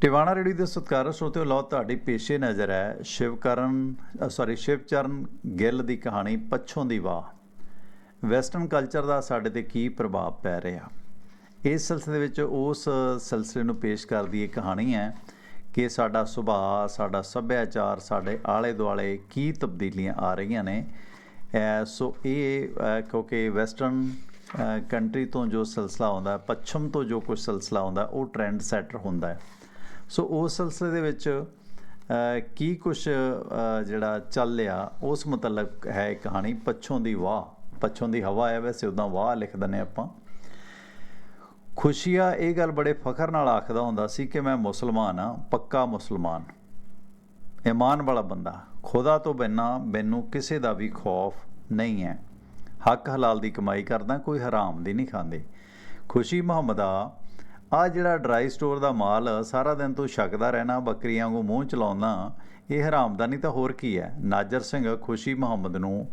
Tiwana ready ਦੇ ਸਤਿਕਾਰ ਸਰੋਤਿਓ, ਲਓ ਤੁਹਾਡੀ ਪੇਸ਼ੇ ਨਜ਼ਰ ਹੈ। ਸ਼ਿਵਕਰਨ ਸੌਰੀ ਸ਼ਿਵਚਰਨ ਗਿੱਲ ਦੀ ਕਹਾਣੀ ਪੱਛੋਂ ਦੀ ਵਾਹ। ਵੈਸਟਰਨ ਕਲਚਰ ਦਾ ਸਾਡੇ ਤੇ ਕੀ ਪ੍ਰਭਾਵ ਪੈ ਰਿਹਾ? ਇਸ ਸਿਲਸਿਲੇ ਵਿੱਚ ਉਸ ਸਿਲਸਿਲੇ ਨੂੰ ਪੇਸ਼ ਕਰਦੀ ਇਹ ਕਹਾਣੀ ਹੈ ਕਿ ਸਾਡਾ ਸੁਭਾਅ, ਸਾਡਾ ਸੱਭਿਆਚਾਰ, ਸਾਡੇ ਆਲੇ ਦੁਆਲੇ ਕੀ ਤਬਦੀਲੀਆਂ ਆ ਰਹੀਆਂ ਨੇ। ਸੋ ਇਹ ਕਿਉਂਕਿ ਵੈਸਟਰਨ ਕੰਟਰੀ ਤੋਂ ਜੋ ਸਿਲਸਿਲਾ ਆਉਂਦਾ, ਪੱਛਮ ਤੋਂ ਜੋ ਕੁਝ ਸਿਲਸਿਲਾ ਆਉਂਦਾ, ਉਹ ਟ੍ਰੈਂਡ ਸੈਟਰ ਹੁੰਦਾ ਹੈ। ਸੋ ਉਸ ਸਿਲਸਿਲੇ ਦੇ ਵਿੱਚ ਕੀ ਕੁਝ ਜਿਹੜਾ ਚੱਲ ਰਿਹਾ, ਉਸ ਮੁਤਲਕ ਹੈ ਕਹਾਣੀ, ਪੱਛੋਂ ਦੀ ਵਾਹ ਪੱਛੋਂ ਦੀ ਹਵਾ ਹੈ ਵੈਸੇ ਉਦਾਂ ਵਾਹ ਲਿਖ ਦਿੰਦੇ ਆਪਾਂ। ਖੁਸ਼ੀਆ ਇਹ ਗੱਲ ਬੜੇ ਫਖਰ ਨਾਲ ਆਖਦਾ ਹੁੰਦਾ ਸੀ ਕਿ ਮੈਂ ਮੁਸਲਮਾਨ ਆ ਪੱਕਾ ਮੁਸਲਮਾਨ। ਇਮਾਨ ਵਾਲਾ ਬੰਦਾ, ਖੁਦਾ ਤੋਂ ਬਿਨਾਂ ਮੈਨੂੰ ਕਿਸੇ ਦਾ ਵੀ ਖੌਫ ਨਹੀਂ ਹੈ। ਹੱਕ ਹਲਾਲ ਦੀ ਕਮਾਈ ਕਰਦਾ, ਕੋਈ ਹਰਾਮ ਦੀ ਨਹੀਂ ਖਾਂਦੇ। ਖੁਸ਼ੀ ਮੁਹੰਮਦਾ ਆ ਜਿਹੜਾ ਡਰਾਈ ਸਟੋਰ ਦਾ ਮਾਲ ਸਾਰਾ ਦਿਨ ਤੂੰ ਛਕਦਾ ਰਹਿਣਾ ਬੱਕਰੀਆਂ ਵਾਂਗੂ ਮੂੰਹ ਚਲਾਉਂਦਾ ਇਹ ਹਰਾਮਦਾਨੀ ਤਾਂ ਹੋਰ ਕੀ ਹੈ? ਨਾਜਰ ਸਿੰਘ ਖੁਸ਼ੀ ਮੁਹੰਮਦ ਨੂੰ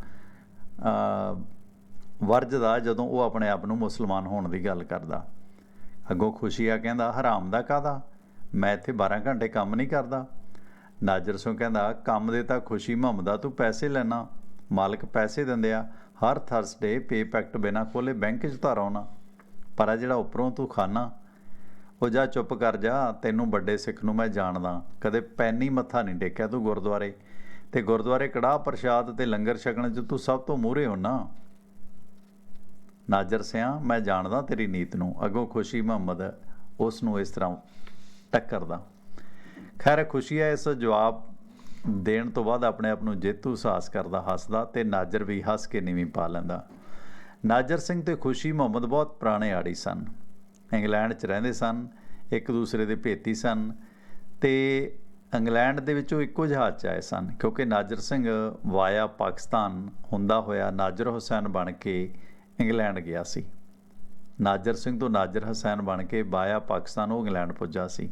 ਵਰਜਦਾ ਜਦੋਂ ਉਹ ਆਪਣੇ ਆਪ ਨੂੰ ਮੁਸਲਮਾਨ ਹੋਣ ਦੀ ਗੱਲ ਕਰਦਾ। ਅੱਗੋਂ ਖੁਸ਼ੀਆ ਕਹਿੰਦਾ, ਹਰਾਮ ਦਾ ਕਾਦਾ ਮੈਂ ਇੱਥੇ 12 ਘੰਟੇ ਕੰਮ ਨਹੀਂ ਕਰਦਾ। ਨਾਜਰ ਸਿੰਘ ਕਹਿੰਦਾ, ਕੰਮ ਦੇ ਤਾਂ ਖੁਸ਼ੀ ਮੁਹੰਮਦਾ ਤੂੰ ਪੈਸੇ ਲੈਣਾ। ਮਾਲਕ ਪੈਸੇ ਦਿੰਦੇ ਆ, ਹਰ ਥਰਸਡੇ ਪੇ ਪੈਕਟ ਬਿਨਾ ਖੋਲੇ ਬੈਂਕ 'ਚ ਧਾਰ ਆਉਣਾ। ਪਰ ਆ ਜਿਹੜਾ ਉੱਪਰੋਂ ਤੂੰ ਖਾਣਾ ਉਹ ਜਾ, ਚੁੱਪ ਕਰ ਜਾ, ਤੈਨੂੰ ਵੱਡੇ ਸਿੱਖ ਨੂੰ ਮੈਂ ਜਾਣਦਾ। ਕਦੇ ਪੈਨੀ ਮੱਥਾ ਨਹੀਂ ਟੇਕਿਆ ਤੂੰ ਗੁਰਦੁਆਰੇ। ਤੇ ਗੁਰਦੁਆਰੇ ਕੜਾਹ ਪ੍ਰਸ਼ਾਦ ਤੇ ਲੰਗਰ ਛਕਣ 'ਚ ਤੂੰ ਸਭ ਤੋਂ ਮੂਹਰੇ ਹੋਣਾ ਨਾਜਰ ਸਿਆ, ਮੈਂ ਜਾਣਦਾ ਤੇਰੀ ਨੀਤ ਨੂੰ। ਅੱਗੋਂ ਖੁਸ਼ੀ ਮੁਹੰਮਦ ਉਸ ਨੂੰ ਇਸ ਤਰ੍ਹਾਂ ਟੱਕਰਦਾ। ਖੈਰ, ਖੁਸ਼ੀ ਹੈ ਇਸ ਜਵਾਬ ਦੇਣ ਤੋਂ ਬਾਅਦ ਆਪਣੇ ਆਪ ਨੂੰ ਜੇਤੂ ਸਾਹਸ ਕਰਦਾ, ਹੱਸਦਾ ਤੇ ਨਾਜਰ ਵੀ ਹੱਸ ਕੇ ਨੀਵੀਂ ਪਾ ਲੈਂਦਾ। ਨਾਜਰ ਸਿੰਘ ਤੇ ਖੁਸ਼ੀ ਮੁਹੰਮਦ ਬਹੁਤ ਪੁਰਾਣੇ ਆੜੀ ਸਨ। ਇੰਗਲੈਂਡ 'ਚ ਰਹਿੰਦੇ ਸਨ, ਇੱਕ ਦੂਸਰੇ ਦੇ ਭੇਤੀ ਸਨ ਤੇ ਇੰਗਲੈਂਡ ਦੇ ਵਿੱਚ ਉਹ ਇੱਕੋ ਜਹਾਜ਼ 'ਚ ਆਏ ਸਨ, ਕਿਉਂਕਿ ਨਾਜਰ ਸਿੰਘ ਵਾਇਆ ਪਾਕਿਸਤਾਨ ਹੁੰਦਾ ਹੋਇਆ ਨਾਜਰ ਹੁਸੈਨ ਬਣ ਕੇ ਇੰਗਲੈਂਡ ਗਿਆ ਸੀ। ਨਾਜਰ ਸਿੰਘ ਤੋਂ ਨਾਜਰ ਹੁਸੈਨ ਬਣ ਕੇ ਵਾਇਆ ਪਾਕਿਸਤਾਨ ਉਹ ਇੰਗਲੈਂਡ ਪੁੱਜਾ ਸੀ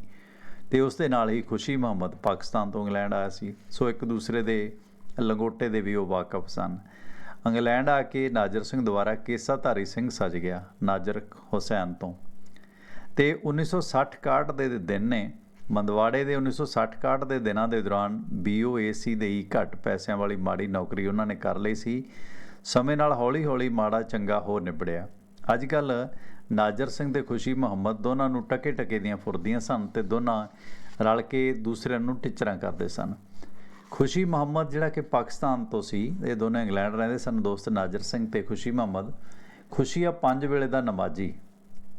ਤੇ ਉਸ ਦੇ ਨਾਲ ਹੀ ਖੁਸ਼ੀ ਮੁਹੰਮਦ ਪਾਕਿਸਤਾਨ ਤੋਂ ਇੰਗਲੈਂਡ ਆਇਆ ਸੀ। ਸੋ ਇੱਕ ਦੂਸਰੇ ਦੇ ਲੰਗੋਟੇ ਦੇ ਵੀ ਉਹ ਵਾਕਫ ਸਨ। ਇੰਗਲੈਂਡ ਆ ਕੇ ਨਾਜਰ ਸਿੰਘ ਦੁਆਰਾ ਕੇਸਾਧਾਰੀ ਸਿੰਘ ਸੱਜ ਗਿਆ, ਨਾਜਰ ਹੁਸੈਨ ਤੋਂ। ਤੇ 1960-61 ਦੇ ਦਿਨ ਨੇ ਮੰਦਵਾੜੇ ਦੇ 1960-61 ਦੇ ਦਿਨਾਂ ਦੇ ਦੌਰਾਨ BOAC ਦੇ ਹੀ ਘੱਟ ਪੈਸਿਆਂ ਵਾਲੀ ਮਾੜੀ ਨੌਕਰੀ ਉਹਨਾਂ ਨੇ ਕਰ ਲਈ ਸੀ। ਸਮੇਂ ਨਾਲ ਹੌਲੀ-ਹੌਲੀ ਮਾੜਾ ਚੰਗਾ ਹੋ ਨਿਬੜਿਆ। ਅੱਜ ਕੱਲ ਨਾਜਰ ਸਿੰਘ ਤੇ ਖੁਸ਼ੀ ਮੁਹੰਮਦ ਦੋਨਾਂ ਨੂੰ ਟਕੇ-ਟਕੇ ਦੀਆਂ ਫੁਰਦੀਆਂ ਸਨ ਤੇ ਦੋਨਾਂ ਰਲ ਕੇ ਦੂਸਰਿਆਂ ਨੂੰ ਟਿਚਰਾਂ ਕਰਦੇ ਸਨ। ਖੁਸ਼ੀ ਮੁਹੰਮਦ ਜਿਹੜਾ ਕਿ ਪਾਕਿਸਤਾਨ ਤੋਂ ਸੀ, ਇਹ ਦੋਨੇ ਇੰਗਲੈਂਡ ਰਹਿੰਦੇ ਸਨ, ਦੋਸਤ ਨਾਜਰ ਸਿੰਘ ਤੇ ਖੁਸ਼ੀ ਮੁਹੰਮਦ। ਖੁਸ਼ੀ ਆ ਪੰਜ ਵੇਲੇ ਦਾ ਨਮਾਜ਼ੀ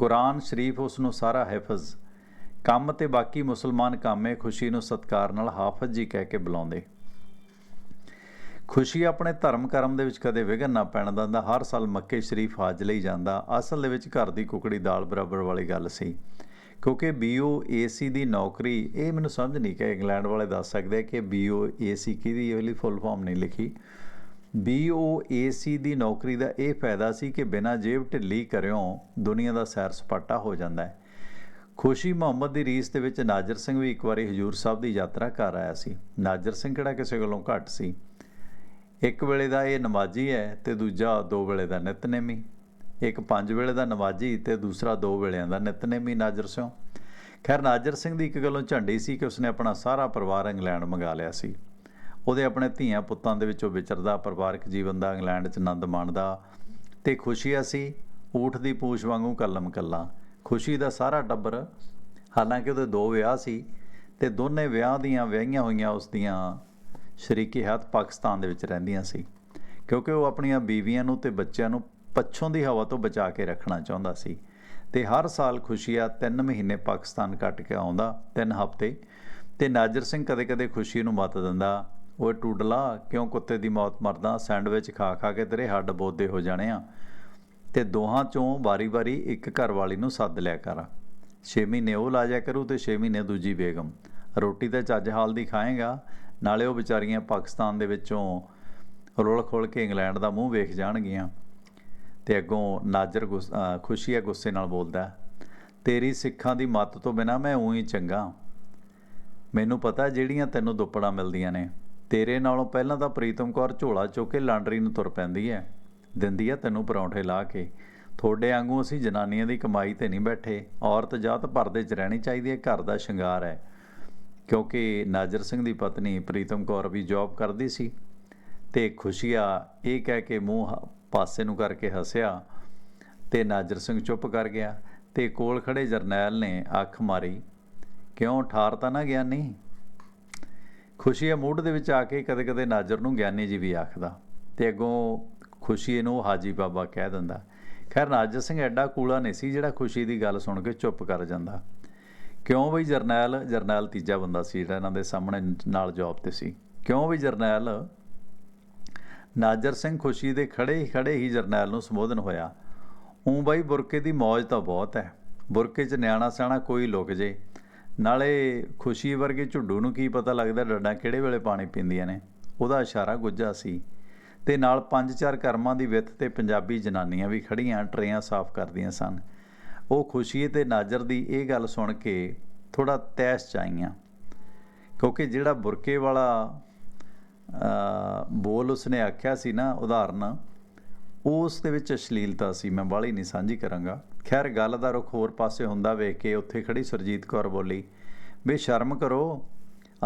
ਕੁਰਾਨ ਸ਼ਰੀਫ ਉਸ ਨੂੰ ਸਾਰਾ ਹਿਫਜ਼, ਕੰਮ ਤੇ ਬਾਕੀ ਮੁਸਲਮਾਨ ਕਾਮੇ ਖੁਸ਼ੀ ਨੂੰ ਸਤਕਾਰ ਨਾਲ ਹਾਫਜ਼ ਜੀ ਕਹਿ ਕੇ ਬੁਲਾਉਂਦੇ। ਖੁਸ਼ੀ ਆਪਣੇ ਧਰਮ ਕਰਮ ਦੇ ਵਿੱਚ ਕਦੇ ਵਿਘਨ ਨਾ ਪੈਣ ਦਿੰਦਾ, ਹਰ ਸਾਲ ਮੱਕੇ ਸ਼ਰੀਫ ਹਾਜ ਲਈ ਜਾਂਦਾ। ਅਸਲ ਦੇ ਵਿੱਚ ਘਰ ਦੀ ਕੁਕੜੀ ਦਾਲ ਬਰਾਬਰ ਵਾਲੀ ਗੱਲ ਸੀ, ਕਿਉਂਕਿ BOAC ਦੀ ਨੌਕਰੀ, ਇਹ ਮੈਨੂੰ ਸਮਝ ਨਹੀਂ ਕਿ ਇੰਗਲੈਂਡ ਵਾਲੇ ਦੱਸ ਸਕਦੇ ਕਿ BOAC ਕਿਹਦੀ, ਇਹ ਵਾਲੀ ਫੁੱਲ ਫਾਰਮ ਨਹੀਂ ਲਿਖੀ। BOAC ਦੀ ਨੌਕਰੀ ਦਾ ਇਹ ਫਾਇਦਾ ਸੀ ਕਿ ਬਿਨਾਂ ਜੇਬ ਢਿੱਲੀ ਕਰਿਓ ਦੁਨੀਆ ਦਾ ਸੈਰ ਸਪਾਟਾ ਹੋ ਜਾਂਦਾ ਹੈ। ਖੁਸ਼ੀ ਮੁਹੰਮਦ ਦੀ ਰੀਸ ਦੇ ਵਿੱਚ ਨਾਜਰ ਸਿੰਘ ਵੀ ਇੱਕ ਵਾਰੀ ਹਜੂਰ ਸਾਹਿਬ ਦੀ ਯਾਤਰਾ ਕਰ ਆਇਆ ਸੀ। ਨਾਜਰ ਸਿੰਘ ਕਿਹੜਾ ਕਿਸੇ ਕੋਲੋਂ ਘੱਟ ਸੀ? ਇੱਕ ਵੇਲੇ ਦਾ ਇਹ ਨਮਾਜ਼ੀ ਹੈ ਤੇ ਦੂਜਾ ਦੋ ਵੇਲੇ ਦਾ ਨਿਤਨੇਮੀ। ਇੱਕ ਪੰਜ ਵੇਲੇ ਦਾ ਨਮਾਜ਼ੀ ਤੇ ਦੂਸਰਾ ਦੋ ਵੇਲਿਆਂ ਦਾ ਨਿਤਨੇਮੀ ਨਾਜਰ ਸਿੰਘ ਖੈਰ, ਨਾਜਰ ਸਿੰਘ ਦੀ ਇੱਕ ਗੱਲੋਂ ਝੰਡੀ ਸੀ ਕਿ ਉਸਨੇ ਆਪਣਾ ਸਾਰਾ ਪਰਿਵਾਰ ਇੰਗਲੈਂਡ ਮੰਗਾ ਲਿਆ ਸੀ। ਉਹਦੇ ਆਪਣੇ ਧੀਆਂ ਪੁੱਤਾਂ ਦੇ ਵਿੱਚੋਂ ਵਿਚਰਦਾ ਪਰਿਵਾਰਕ ਜੀਵਨ ਦਾ ਇੰਗਲੈਂਡ 'ਚ ਆਨੰਦ ਮਾਣਦਾ ਤੇ ਖੁਸ਼ੀਆ ਸੀ, ਊਠ ਦੀ ਪੂਛ ਵਾਂਗੂ ਕਲਮ ਕੱਲਾ। ਖੁਸ਼ੀ ਦਾ ਸਾਰਾ ਟੱਬਰ, ਹਾਲਾਂਕਿ ਉਹਦੇ ਦੋ ਵਿਆਹ ਸੀ ਤੇ ਦੋਨੇ ਵਿਆਹ ਦੀਆਂ ਵਿਆਹੀਆਂ ਹੋਈਆਂ ਉਸ ਦੀਆਂ ਸ਼ਰੀਕੀ ਹੱਥ ਪਾਕਿਸਤਾਨ ਦੇ ਵਿੱਚ ਰਹਿੰਦੀਆਂ ਸੀ, ਕਿਉਂਕਿ ਉਹ ਆਪਣੀਆਂ ਬੀਵੀਆਂ ਨੂੰ ਤੇ ਬੱਚਿਆਂ ਨੂੰ ਪੱਛੋਂ ਦੀ ਹਵਾ ਤੋਂ ਬਚਾ ਕੇ ਰੱਖਣਾ ਚਾਹੁੰਦਾ ਸੀ ਤੇ ਹਰ ਸਾਲ ਖੁਸ਼ੀਆ 3 ਮਹੀਨੇ ਪਾਕਿਸਤਾਨ ਕੱਟ ਕੇ ਆਉਂਦਾ 3 ਹਫ਼ਤੇ ਤੇ ਨਾਜਰ ਸਿੰਘ ਕਦੇ-ਕਦੇ ਖੁਸ਼ੀ ਨੂੰ ਮਤ ਦਿੰਦਾ ਓਏ ਟੂਡਲਾ, ਕਿਉਂ ਕੁੱਤੇ ਦੀ ਮੌਤ ਮਰਦਾ, ਸੈਂਡਵਿਚ ਖਾ ਖਾ ਕੇ ਤੇਰੇ ਹੱਡ ਬੋਦੇ ਹੋ ਜਾਣੇ ਆ। ਤੇ ਦੋਹਾਂ ਚੋਂ ਵਾਰੀ-ਵਾਰੀ ਇੱਕ ਘਰ ਵਾਲੀ ਨੂੰ ਸੱਦ ਲਿਆ ਕਰ। 6 ਮਹੀਨੇ ਉਹ ਲਾ ਜਾ ਕਰੂ ਤੇ 6 ਮਹੀਨੇ ਦੂਜੀ ਬੇਗਮ। ਰੋਟੀ ਤਾਂ ਚੱਜ ਹਾਲ ਦੀ ਖਾਏਗਾ, ਨਾਲੇ ਉਹ ਵਿਚਾਰੀਆਂ ਪਾਕਿਸਤਾਨ ਦੇ ਵਿੱਚੋਂ ਰੋਲ ਖੋਲ ਕੇ ਇੰਗਲੈਂਡ ਦਾ ਮੂੰਹ ਵੇਖ ਜਾਣਗੀਆਂ। ਤੇ ਅੱਗੋਂ ਨਾਜਰ ਖੁਸ਼ੀਆ ਗੁੱਸੇ ਨਾਲ ਬੋਲਦਾ, ਤੇਰੀ ਸਿੱਖਾਂ ਦੀ ਮੱਤ ਤੋਂ ਬਿਨਾ ਮੈਂ ਉਹੀ ਚੰਗਾ। ਮੈਨੂੰ ਪਤਾ ਜਿਹੜੀਆਂ ਤੈਨੂੰ ਦੁੱਪੜਾਂ ਮਿਲਦੀਆਂ ਨੇ। ਤੇਰੇ ਨਾਲੋਂ ਪਹਿਲਾਂ ਤਾਂ ਪ੍ਰੀਤਮ ਕੌਰ ਝੋਲਾ ਚੁੱਕ ਕੇ ਲਾਂਡਰੀ ਨੂੰ ਤੁਰ ਪੈਂਦੀ ਹੈ ਦਿੰਦੀ ਐ ਤੈਨੂੰ ਪਰੌਂਠੇ ਲਾ ਕੇ। ਤੁਹਾਡੇ ਵਾਂਗੂ ਅਸੀਂ ਜਨਾਨੀਆਂ ਦੀ ਕਮਾਈ ਤੇ ਨਹੀਂ ਬੈਠੇ। ਔਰਤ ਜਾਤ ਪਰਦੇ 'ਚ ਰਹਿਣੀ ਚਾਹੀਦੀ ਹੈ ਘਰ ਦਾ ਸ਼ਿੰਗਾਰ ਹੈ ਕਿਉਂਕਿ ਨਾਜਰ ਸਿੰਘ ਦੀ ਪਤਨੀ ਪ੍ਰੀਤਮ ਕੌਰ ਵੀ ਜੌਬ ਕਰਦੀ ਸੀ ਤੇ ਖੁਸ਼ੀਆ ਇਹ ਕਹਿ ਕੇ ਮੂੰਹ ਹ- ਪਾਸੇ ਨੂੰ ਕਰਕੇ ਹੱਸਿਆ ਤੇ ਨਾਜਰ ਸਿੰਘ ਚੁੱਪ ਕਰ ਗਿਆ ਤੇ ਕੋਲ ਖੜੇ ਜਰਨੈਲ ਨੇ ਅੱਖ ਮਾਰੀ। ਕਿਉਂ ਠਾਰ ਤਾਂ ਨਾ ਗਿਆ ਨਹੀਂ ਖੁਸ਼ੀਆ ਮੂਡ ਦੇ ਵਿੱਚ ਆ ਕੇ ਕਦੇ-ਕਦੇ ਨਾਜਰ ਨੂੰ ਗਿਆਨੀ ਜੀ ਵੀ ਆਖਦਾ ਤੇ ਅੱਗੋਂ ਖੁਸ਼ੀਏ ਨੂੰ ਹਾਜੀ ਬਾਬਾ ਕਹਿ ਦਿੰਦਾ, ਖੈਰ ਨਾਜਰ ਸਿੰਘ ਐਡਾ ਕੂਲਾ ਨਹੀਂ ਸੀ ਜਿਹੜਾ ਖੁਸ਼ੀ ਦੀ ਗੱਲ ਸੁਣ ਕੇ ਚੁੱਪ ਕਰ ਜਾਂਦਾ। ਕਿਉਂ ਬਈ ਜਰਨੈਲ ਜਰਨੈਲ ਤੀਜਾ ਬੰਦਾ ਸੀ ਜਿਹੜਾ ਇਹਨਾਂ ਦੇ ਸਾਹਮਣੇ ਨਾਲ ਜੌਬ ਤੇ ਸੀ। ਕਿਉਂ ਬਈ ਜਰਨੈਲ? ਨਾਜਰ ਸਿੰਘ ਖੁਸ਼ੀ ਦੇ ਖੜੇ ਹੀ ਖੜੇ ਹੀ ਜਰਨੈਲ ਨੂੰ ਸੰਬੋਧਨ ਹੋਇਆ ਉਂ ਬਾਈ ਬੁਰਕੇ ਦੀ ਮੌਜ ਤਾਂ ਬਹੁਤ ਹੈ। ਬੁਰਕੇ 'ਚ ਨਿਆਣਾ ਸਿਆਣਾ ਕੋਈ ਲੁਕ ਜੇ। ਨਾਲੇ ਖੁਸ਼ੀ ਵਰਗੇ ਝੁੱਡੂ ਨੂੰ ਕੀ ਪਤਾ ਲੱਗਦਾ ਡੱਡਾਂ ਕਿਹੜੇ ਵੇਲੇ ਪਾਣੀ ਪੀਂਦੀਆਂ ਨੇ? ਉਹਦਾ ਇਸ਼ਾਰਾ ਗੁੱਜਾ ਸੀ। ਤੇ ਨਾਲ ਪੰਜ ਚਾਰ ਕਰਮਾਂ ਦੀ ਵਿੱਥ ਤੇ ਪੰਜਾਬੀ ਜਨਾਨੀਆਂ ਵੀ ਖੜੀਆਂ ਟਰੇਆਂ ਸਾਫ਼ ਕਰਦੀਆਂ ਸਨ। ਉਹ ਖੁਸ਼ੀ ਤੇ ਨਾਜਰ ਦੀ ਇਹ ਗੱਲ ਸੁਣ ਕੇ ਥੋੜਾ ਤੈਸ ਚ ਆਈਆਂ ਕਿਉਂਕਿ ਜਿਹੜਾ ਬੁਰਕੇ ਵਾਲਾ ਬੋਲ ਉਸਨੇ ਆਖਿਆ ਸੀ ਨਾ ਉਦਾਹਰਨ ਉਸ ਦੇ ਵਿੱਚ ਅਸ਼ਲੀਲਤਾ ਸੀ। ਮੈਂ ਬਾਹਲੀ ਨਹੀਂ ਸਾਂਝੀ ਕਰਾਂਗਾ। ਖੈਰ ਗੱਲ ਦਾ ਰੁਖ ਹੋਰ ਪਾਸੇ ਹੁੰਦਾ ਵੇਖ ਕੇ ਉੱਥੇ ਖੜੀ ਸੁਰਜੀਤ ਕੌਰ ਬੋਲੀ, ਬੇ ਸ਼ਰਮ ਕਰੋ,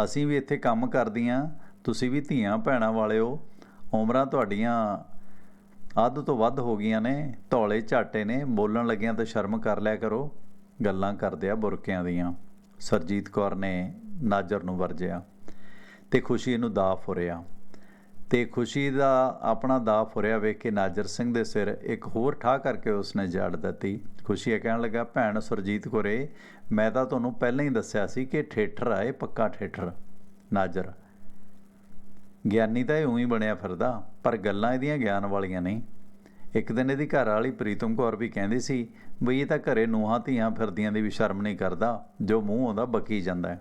ਅਸੀਂ ਵੀ ਇੱਥੇ ਕੰਮ ਕਰਦੀਆਂ, ਤੁਸੀਂ ਵੀ ਧੀਆਂ ਭੈਣਾਂ ਵਾਲਿਓ, ਉਮਰਾਂ ਤੁਹਾਡੀਆਂ ਅੱਧ ਤੋਂ ਵੱਧ ਹੋ ਗਈਆਂ ਨੇ, ਧੌਲੇ ਝਾਟੇ ਨੇ, ਬੋਲਣ ਲੱਗਿਆਂ ਤਾਂ ਸ਼ਰਮ ਕਰ ਲਿਆ ਕਰੋ। ਗੱਲਾਂ ਕਰਦੇ ਆ ਬੁਰਕਿਆਂ ਦੀਆਂ। ਸਰਜੀਤ ਕੌਰ ਨੇ ਨਾਜਰ ਨੂੰ ਵਰਜਿਆ ਤੇ ਖੁਸ਼ੀ ਨੂੰ ਦਾ ਫੁਰਿਆ। ਤੇ ਖੁਸ਼ੀ ਦਾ ਆਪਣਾ ਦਾ ਫੁਰਿਆ ਵੇਖ ਕੇ ਨਾਜਰ ਸਿੰਘ ਦੇ ਸਿਰ ਇੱਕ ਹੋਰ ਠਾ ਕਰਕੇ ਉਸਨੇ ਜੜ ਦਿੱਤੀ। ਖੁਸ਼ੀ ਇਹ ਕਹਿਣ ਲੱਗਾ, ਭੈਣ ਸੁਰਜੀਤ ਕੋਰੇ, ਮੈਂ ਤਾਂ ਤੁਹਾਨੂੰ ਪਹਿਲਾਂ ਹੀ ਦੱਸਿਆ ਸੀ ਕਿ ਠੇਠਰ ਆ, ਇਹ ਪੱਕਾ ਠੇਠਰ। ਨਾਜਰ, ਗਿਆਨੀ ਤਾਂ ਇਹ ਉਹੀ ਬਣਿਆ ਫਿਰਦਾ, ਪਰ ਗੱਲਾਂ ਇਹਦੀਆਂ ਗਿਆਨ ਵਾਲੀਆਂ ਨਹੀਂ। ਇੱਕ ਦਿਨ ਇਹਦੀ ਘਰ ਵਾਲੀ ਪ੍ਰੀਤਮ ਕੌਰ ਵੀ ਕਹਿੰਦੀ ਸੀ ਬਈ ਇਹ ਤਾਂ ਘਰੇ ਨੂੰਹਾਂ ਧੀਆਂ ਫਿਰਦੀਆਂ ਦੀ ਵੀ ਸ਼ਰਮ ਨਹੀਂ ਕਰਦਾ, ਜੋ ਮੂੰਹ ਆਉਂਦਾ ਬਕੀ ਜਾਂਦਾ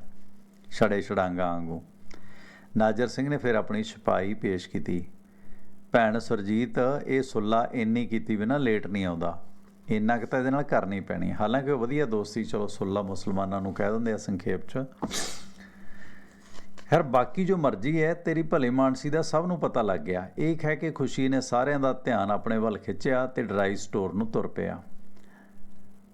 ਛੜੇ ਛੜਾਂਗਾ ਵਾਂਗੂ। ਨਾਜਰ ਸਿੰਘ ਨੇ ਫਿਰ ਆਪਣੀ ਛਪਾਈ ਪੇਸ਼ ਕੀਤੀ। ਭੈਣ ਸੁਰਜੀਤ, ਇਹ ਸੁੱਲਾ ਇੰਨੀ ਕੀਤੀ ਬਿਨਾ ਲੇਟ ਨਹੀਂ ਆਉਂਦਾ। ਇੰਨਾ ਕੁ ਤਾਂ ਇਹਦੇ ਨਾਲ ਕਰਨੀ ਪੈਣੀ। ਹਾਲਾਂਕਿ ਉਹ ਵਧੀਆ ਦੋਸਤੀ, ਚਲੋ ਸੁੱਲਾ ਮੁਸਲਮਾਨਾਂ ਨੂੰ ਕਹਿ ਦਿੰਦੇ ਆ ਸੰਖੇਪ 'ਚ। ਖੈਰ, ਬਾਕੀ ਜੋ ਮਰਜ਼ੀ ਹੈ, ਤੇਰੀ ਭਲੇ ਮਾਨਸੀ ਦਾ ਸਭ ਨੂੰ ਪਤਾ ਲੱਗ ਗਿਆ। ਇਹ ਕਹਿ ਕੇ ਖੁਸ਼ੀ ਨੇ ਸਾਰਿਆਂ ਦਾ ਧਿਆਨ ਆਪਣੇ ਵੱਲ ਖਿੱਚਿਆ ਤੇ ਡਰਾਈ ਸਟੋਰ ਨੂੰ ਤੁਰ ਪਿਆ।